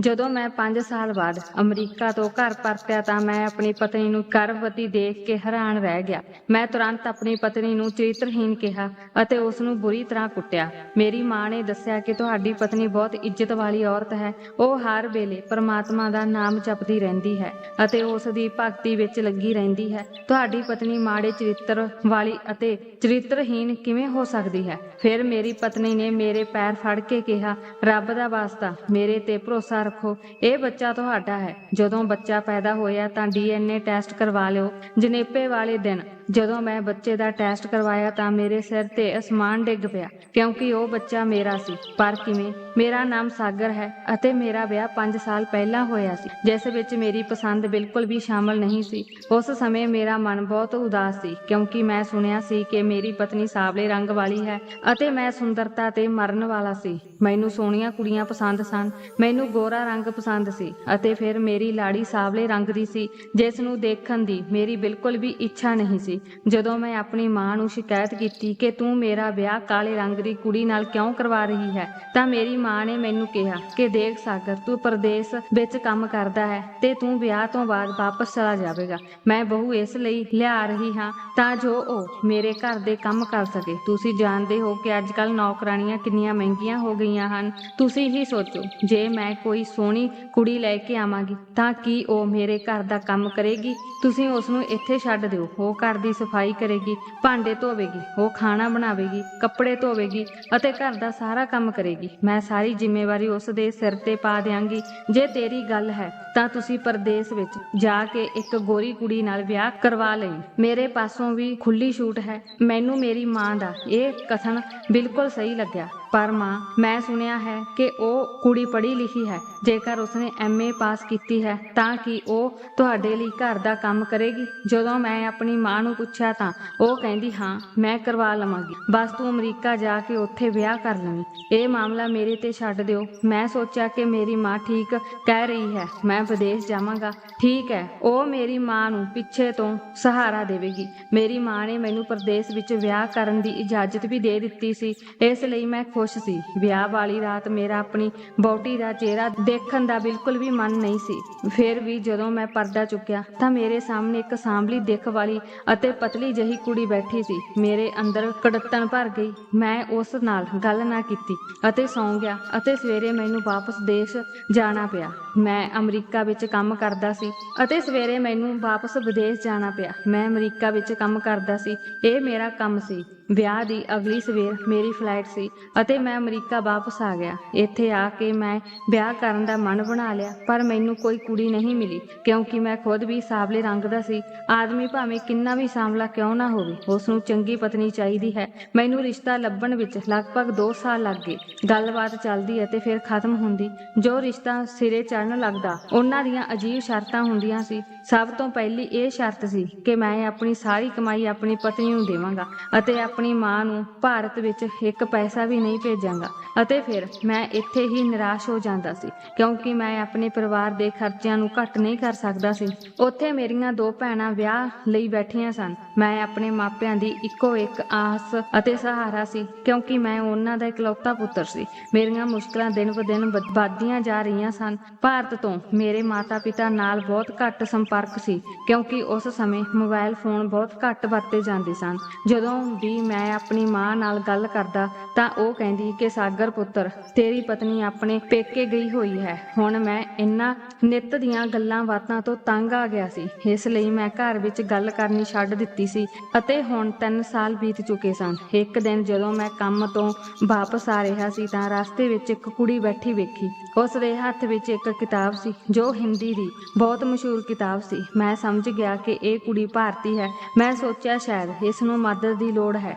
ਜਦੋਂ ਮੈਂ 5 ਸਾਲ ਬਾਅਦ ਅਮਰੀਕਾ ਤੋਂ ਘਰ ਪਰਤਿਆ ਤਾਂ ਮੈਂ ਆਪਣੀ ਪਤਨੀ ਨੂੰ ਗਰਭਵਤੀ ਦੇਖ ਕੇ ਹੈਰਾਨ ਰਹਿ ਗਿਆ। ਮੈਂ ਤੁਰੰਤ ਆਪਣੀ ਪਤਨੀ ਨੂੰ ਚਰਿੱਤਰਹੀਨ ਕਿਹਾ ਅਤੇ ਉਸ ਨੂੰ ਬੁਰੀ ਤਰ੍ਹਾਂ ਕੁੱਟਿਆ। ਮੇਰੀ ਮਾਂ ਨੇ ਦੱਸਿਆ ਕਿ ਤੁਹਾਡੀ ਪਤਨੀ ਬਹੁਤ ਇੱਜ਼ਤ ਵਾਲੀ ਔਰਤ ਹੈ। ਉਹ ਹਰ ਵੇਲੇ ਪਰਮਾਤਮਾ ਦਾ ਨਾਮ ਜਪਦੀ ਰਹਿੰਦੀ ਹੈ ਅਤੇ ਉਸ ਦੀ ਭਗਤੀ ਵਿੱਚ ਲੱਗੀ ਰਹਿੰਦੀ ਹੈ। ਤੁਹਾਡੀ ਪਤਨੀ ਮਾੜੇ ਚਰਿੱਤਰ ਵਾਲੀ ਅਤੇ ਚਰਿੱਤਰਹੀਨ ਕਿਵੇਂ ਹੋ ਸਕਦੀ ਹੈ? ਫਿਰ ਮੇਰੀ ਪਤਨੀ ਨੇ ਮੇਰੇ ਪੈਰ ਫੜ ਕੇ ਕਿਹਾ, ਰੱਬ ਦਾ ਵਾਸਤਾ, ਮੇਰੇ ਤੇ ਭਰੋਸਾ ਰੱਖੋ। ਇਹ ਬੱਚਾ ਤੁਹਾਡਾ ਹੈ। ਜਦੋਂ ਬੱਚਾ ਪੈਦਾ ਹੋਇਆ ਤਾਂ ਡੀਐਨਏ ਟੈਸਟ ਕਰਵਾ ਲਿਓ। ਜਨੇਪੇ ਵਾਲੇ ਦਿਨ। ਜਦੋਂ ਮੈਂ ਬੱਚੇ ਦਾ ਟੈਸਟ ਕਰਵਾਇਆ ਤਾਂ ਮੇਰੇ ਸਿਰ ਤੇ ਅਸਮਾਨ ਡਿੱਗ ਪਿਆ, ਕਿਉਂਕਿ ਉਹ ਬੱਚਾ ਮੇਰਾ ਸੀ। ਪਰ ਕਿਵੇਂ? ਮੇਰਾ ਨਾਮ ਸਾਗਰ ਹੈ ਅਤੇ ਮੇਰਾ ਵਿਆਹ 5 ਸਾਲ ਪਹਿਲਾਂ ਹੋਇਆ ਸੀ, ਜਿਸ ਵਿੱਚ ਮੇਰੀ ਪਸੰਦ ਬਿਲਕੁਲ ਵੀ ਸ਼ਾਮਲ ਨਹੀਂ ਸੀ। ਉਸ ਸਮੇਂ ਮੇਰਾ ਮਨ ਬਹੁਤ ਉਦਾਸ ਸੀ, ਕਿਉਂਕਿ ਮੈਂ ਸੁਣਿਆ ਸੀ ਕਿ ਮੇਰੀ ਪਤਨੀ ਸਾਵਲੇ ਰੰਗ ਵਾਲੀ ਹੈ ਅਤੇ ਮੈਂ ਸੁੰਦਰਤਾ ਤੇ ਮਰਨ ਵਾਲਾ ਸੀ। ਮੈਨੂੰ ਸੋਹਣੀਆਂ ਕੁੜੀਆਂ ਪਸੰਦ ਸਨ, ਮੈਨੂੰ ਗੋਰਾ ਰੰਗ ਪਸੰਦ ਸੀ ਅਤੇ ਫਿਰ ਮੇਰੀ ਲਾੜੀ ਸਾਵਲੇ ਰੰਗ ਦੀ ਸੀ, ਜਿਸ ਨੂੰ ਦੇਖਣ ਦੀ ਮੇਰੀ ਬਿਲਕੁਲ ਵੀ ਇੱਛਾ ਨਹੀਂ ਸੀ। ਜਦੋਂ ਮੈਂ ਆਪਣੀ ਮਾਂ ਨੂੰ ਸ਼ਿਕਾਇਤ ਕੀਤੀ ਕਿ ਤੂੰ ਮੇਰਾ ਵਿਆਹ ਕਾਲੇ ਰੰਗ ਦੀ ਕੁੜੀ ਨਾਲ ਕਿਉਂ ਕਰਵਾ ਰਹੀ ਹੈ, ਤਾਂ ਮੇਰੀ ਮਾਂ ਨੇ ਮੈਨੂੰ ਕਿਹਾ ਕਿ ਦੇਖ ਸਾਗਰ, ਤੂੰ ਪਰਦੇਸ ਵਿੱਚ ਕੰਮ ਕਰਦਾ ਹੈ ਤੇ ਤੂੰ ਵਿਆਹ ਤੋਂ ਬਾਅਦ ਵਾਪਸ ਚਲਾ ਜਾਵੇਗਾ। ਮੈਂ ਬਹੂ ਇਸ ਲਈ ਲਿਆ ਰਹੀ ਹਾਂ ਤਾਂ ਜੋ ਉਹ ਮੇਰੇ ਘਰ ਦੇ ਕੰਮ ਕਰ ਸਕੇ। ਤੁਸੀਂ ਜਾਣਦੇ ਹੋ ਕਿ ਅੱਜ ਕੱਲ ਨੌਕਰਾਨੀਆਂ ਕਿੰਨੀਆਂ ਮਹਿੰਗੀਆਂ ਹੋ ਗਈਆਂ ਹਨ। ਤੁਸੀਂ ਹੀ ਸੋਚੋ, ਜੇ ਮੈਂ ਕੋਈ ਸੋਹਣੀ ਕੁੜੀ ਲੈ ਕੇ ਆਵਾਂਗੀ, ਤਾਂ ਕੀ ਉਹ ਮੇਰੇ ਘਰ ਦਾ ਕੰਮ ਕਰੇਗੀ? ਤੁਸੀਂ ਉਸ ਨੂੰ ਇੱਥੇ ਛੱਡ ਦਿਓ। ਉਹ ਘਰ ਦੀ ਸਫ਼ਾਈ ਕਰੇਗੀ, ਭਾਂਡੇ ਧੋਵੇਗੀ, ਉਹ ਖਾਣਾ ਬਣਾਵੇਗੀ, ਕੱਪੜੇ ਧੋਵੇਗੀ ਅਤੇ ਘਰ ਦਾ ਸਾਰਾ ਕੰਮ ਕਰੇਗੀ। ਮੈਂ ਸਾਰੀ ਜ਼ਿੰਮੇਵਾਰੀ ਉਸ ਦੇ ਸਿਰ ਤੇ ਪਾ ਦਿਆਂਗੀ। ਜੇ ਤੇਰੀ ਗੱਲ ਹੈ, ਤਾਂ ਤੁਸੀਂ ਪਰਦੇਸ ਵਿੱਚ ਜਾ ਕੇ ਇੱਕ ਗੋਰੀ ਕੁੜੀ ਨਾਲ ਵਿਆਹ ਕਰਵਾ ਲਈ। ਮੇਰੇ ਪਾਸੋਂ ਵੀ ਖੁੱਲੀ ਛੂਟ ਹੈ। ਮੈਨੂੰ ਮੇਰੀ ਮਾਂ ਦਾ ਇਹ ਕਥਨ ਬਿਲਕੁਲ ਸਹੀ ਲੱਗਿਆ। ਪਰ ਮਾਂ, ਮੈਂ ਸੁਣਿਆ ਹੈ ਕਿ ਉਹ ਕੁੜੀ ਪੜ੍ਹੀ ਲਿਖੀ ਹੈ। ਜੇਕਰ ਉਸਨੇ ਐਮਏ ਪਾਸ ਕੀਤੀ ਹੈ, ਤਾਂ ਕਿ ਉਹ ਤੁਹਾਡੇ ਲਈ ਘਰ ਦਾ ਕੰਮ ਕਰੇਗੀ? ਜਦੋਂ ਮੈਂ ਆਪਣੀ ਮਾਂ ਨੂੰ ਪੁੱਛਿਆ ਤਾਂ ਉਹ ਕਹਿੰਦੀ, ਹਾਂ, ਮੈਂ ਕਰਵਾ ਲਵਾਂਗੀ। ਬਸ ਤੂੰ ਅਮਰੀਕਾ ਜਾ ਕੇ ਉੱਥੇ ਵਿਆਹ ਕਰ ਲਵੀਂ। ਇਹ ਮਾਮਲਾ ਮੇਰੇ ਤੇ ਛੱਡ ਦਿਓ। ਮੈਂ ਸੋਚਿਆ ਕਿ ਮੇਰੀ ਮਾਂ ਠੀਕ ਕਹਿ ਰਹੀ ਹੈ। ਮੈਂ ਵਿਦੇਸ਼ ਜਾਵਾਂਗਾ। ਠੀਕ ਹੈ, ਉਹ ਮੇਰੀ ਮਾਂ ਨੂੰ ਪਿੱਛੇ ਤੋਂ ਸਹਾਰਾ ਦੇਵੇਗੀ। ਮੇਰੀ ਮਾਂ ਨੇ ਮੈਨੂੰ ਪਰਦੇਸ ਵਿੱਚ ਵਿਆਹ ਕਰਨ ਦੀ ਇਜਾਜ਼ਤ ਵੀ ਦੇ ਦਿੱਤੀ ਸੀ। ਇਸ ਲਈ ਮੈਂ ਖੁਸ਼ ਸੀ। ਵਿਆਹ ਵਾਲੀ ਰਾਤ ਮੇਰਾ ਆਪਣੀ ਬੌਟੀ ਦਾ ਚਿਹਰਾ ਦੇਖਣ ਦਾ ਬਿਲਕੁਲ ਵੀ ਮਨ ਨਹੀਂ ਸੀ। ਫਿਰ ਵੀ ਜਦੋਂ ਮੈਂ ਪਰਦਾ ਚੁੱਕਿਆ ਤਾਂ ਮੇਰੇ ਸਾਹਮਣੇ ਇੱਕ ਸਾਂਭਲੀ ਦਿੱਖ ਵਾਲੀ ਅਤੇ ਪਤਲੀ ਜਹੀ ਕੁੜੀ ਬੈਠੀ ਸੀ। ਮੇਰੇ ਅੰਦਰ ਕੜੱਤਣ ਭਰ ਗਈ। ਮੈਂ ਉਸ ਨਾਲ ਗੱਲ ਨਾ ਕੀਤੀ ਅਤੇ ਸੌਂ ਗਿਆ ਅਤੇ ਸਵੇਰੇ ਮੈਨੂੰ ਵਾਪਸ ਦੇਸ਼ ਜਾਣਾ ਪਿਆ। ਮੈਂ ਅਮਰੀਕਾ ਵਿੱਚ ਕੰਮ ਕਰਦਾ ਸੀ ਅਤੇ ਸਵੇਰੇ ਮੈਨੂੰ ਵਾਪਸ ਵਿਦੇਸ਼ ਜਾਣਾ ਪਿਆ। ਮੈਂ ਅਮਰੀਕਾ ਵਿੱਚ ਕੰਮ ਕਰਦਾ ਸੀ। ਇਹ ਮੇਰਾ ਕੰਮ ਸੀ। ਵਿਆਹ ਦੀ ਅਗਲੀ ਸਵੇਰ ਮੇਰੀ ਫਲਾਈਟ ਸੀ ਅਤੇ ਮੈਂ ਅਮਰੀਕਾ ਵਾਪਸ ਆ ਗਿਆ। ਇੱਥੇ ਆ ਕੇ ਮੈਂ ਵਿਆਹ ਕਰਨ ਦਾ ਮਨ ਬਣਾ ਲਿਆ, ਪਰ ਮੈਨੂੰ ਕੋਈ ਕੁੜੀ ਨਹੀਂ ਮਿਲੀ, ਕਿਉਂਕਿ ਮੈਂ ਖੁਦ ਵੀ ਸਾਵਲੇ ਰੰਗ ਦਾ ਸੀ। ਆਦਮੀ ਭਾਵੇਂ ਕਿੰਨਾ ਵੀ ਸਾਂਵਲਾ ਕਿਉਂ ਨਾ ਹੋਵੇ ਉਸ ਨੂੰ ਚੰਗੀ ਪਤਨੀ ਚਾਹੀਦੀ ਹੈ। ਮੈਨੂੰ ਰਿਸ਼ਤਾ ਲੱਭਣ ਵਿੱਚ ਲਗਭਗ 2 ਸਾਲ ਲੱਗ ਗਏ। ਗੱਲਬਾਤ ਚੱਲਦੀ ਅਤੇ ਫਿਰ ਖਤਮ ਹੁੰਦੀ। ਜੋ ਰਿਸ਼ਤਾ ਸਿਰੇ ਚੜਨ ਲੱਗਦਾ, ਉਹਨਾਂ ਦੀਆਂ ਅਜੀਬ ਸ਼ਰਤਾਂ ਹੁੰਦੀਆਂ ਸੀ। ਸਭ ਤੋਂ ਪਹਿਲੀ ਇਹ ਸ਼ਰਤ ਸੀ ਕਿ ਮੈਂ ਆਪਣੀ ਸਾਰੀ ਕਮਾਈ ਆਪਣੀ ਪਤਨੀ ਨੂੰ ਦੇਵਾਂਗਾ ਅਤੇ ਆਪਣੀ ਆਪਣੀ ਮਾਂ ਨੂੰ ਭਾਰਤ ਵਿੱਚ ਇੱਕ ਪੈਸਾ ਵੀ ਨਹੀਂ ਭੇਜਾਂਗਾ। ਅਤੇ ਫਿਰ ਮੈਂ ਇੱਥੇ ਹੀ ਨਿਰਾਸ਼ ਹੋ ਜਾਂਦਾ ਸੀ, ਕਿਉਂਕਿ ਮੈਂ ਆਪਣੇ ਪਰਿਵਾਰ ਦੇ ਖਰਚਿਆਂ ਨੂੰ ਘੱਟ ਨਹੀਂ ਕਰ ਸਕਦਾ ਸੀ। ਉੱਥੇ ਮੇਰੀਆਂ ਦੋ ਭੈਣਾਂ ਵਿਆਹ ਲਈ ਬੈਠੀਆਂ ਸਨ। ਮੈਂ ਆਪਣੇ ਮਾਪਿਆਂ ਦੀ ਇੱਕੋ ਇੱਕ ਆਸ ਅਤੇ ਸਹਾਰਾ ਸੀ, ਕਿਉਂਕਿ ਮੈਂ ਉਹਨਾਂ ਦਾ ਇਕਲੌਤਾ ਪੁੱਤਰ ਸੀ। ਮੇਰੀਆਂ ਮੁਸ਼ਕਲਾਂ ਦਿਨ ਬ ਦਿਨ ਵਧ- ਵੱਧਦੀਆਂ ਜਾ ਰਹੀਆਂ ਸਨ। ਭਾਰਤ ਤੋਂ ਮੇਰੇ ਮਾਤਾ-ਪਿਤਾ ਨਾਲ ਬਹੁਤ ਘੱਟ ਸੰਪਰਕ ਸੀ, ਕਿਉਂਕਿ ਉਸ ਸਮੇਂ ਮੋਬਾਈਲ ਫੋਨ ਬਹੁਤ ਘੱਟ ਵਰਤੇ ਜਾਂਦੇ ਸਨ। ਜਦੋਂ ਵੀ ਮੈਂ ਆਪਣੀ ਮਾਂ ਨਾਲ ਗੱਲ ਕਰਦਾ ਤਾਂ ਉਹ ਕਹਿੰਦੀ ਕਿ ਸਾਗਰ ਪੁੱਤਰ, ਤੇਰੀ ਪਤਨੀ ਆਪਣੇ ਪੇਕੇ ਗਈ ਹੋਈ ਹੈ। ਹੁਣ ਮੈਂ ਇਹਨਾਂ ਨਿੱਤ ਦੀਆਂ ਗੱਲਾਂ ਬਾਤਾਂ ਤੋਂ ਤੰਗ ਆ ਗਿਆ ਸੀ। ਇਸ ਲਈ ਮੈਂ ਘਰ ਵਿੱਚ ਗੱਲ ਕਰਨੀ ਛੱਡ ਦਿੱਤੀ ਸੀ ਅਤੇ ਹੁਣ 3 ਸਾਲ ਬੀਤ ਚੁੱਕੇ ਸਨ। ਇੱਕ ਦਿਨ ਜਦੋਂ ਮੈਂ ਕੰਮ ਤੋਂ ਵਾਪਸ ਆ ਰਿਹਾ ਸੀ ਤਾਂ ਰਸਤੇ ਵਿੱਚ ਇੱਕ ਕੁੜੀ ਬੈਠੀ ਵੇਖੀ। ਉਸ ਦੇ ਹੱਥ ਵਿੱਚ ਇੱਕ ਕਿਤਾਬ ਸੀ, ਜੋ ਹਿੰਦੀ ਦੀ, ਬਹੁਤ ਮਸ਼ਹੂਰ ਕਿਤਾਬ ਸੀ। ਮੈਂ ਸਮਝ ਗਿਆ ਕਿ ਇਹ ਕੁੜੀ ਭਾਰਤੀ ਹੈ। ਮੈਂ ਸੋਚਿਆ ਸ਼ਾਇਦ ਇਸ ਨੂੰ ਮਦਦ ਦੀ ਲੋੜ ਹੈ।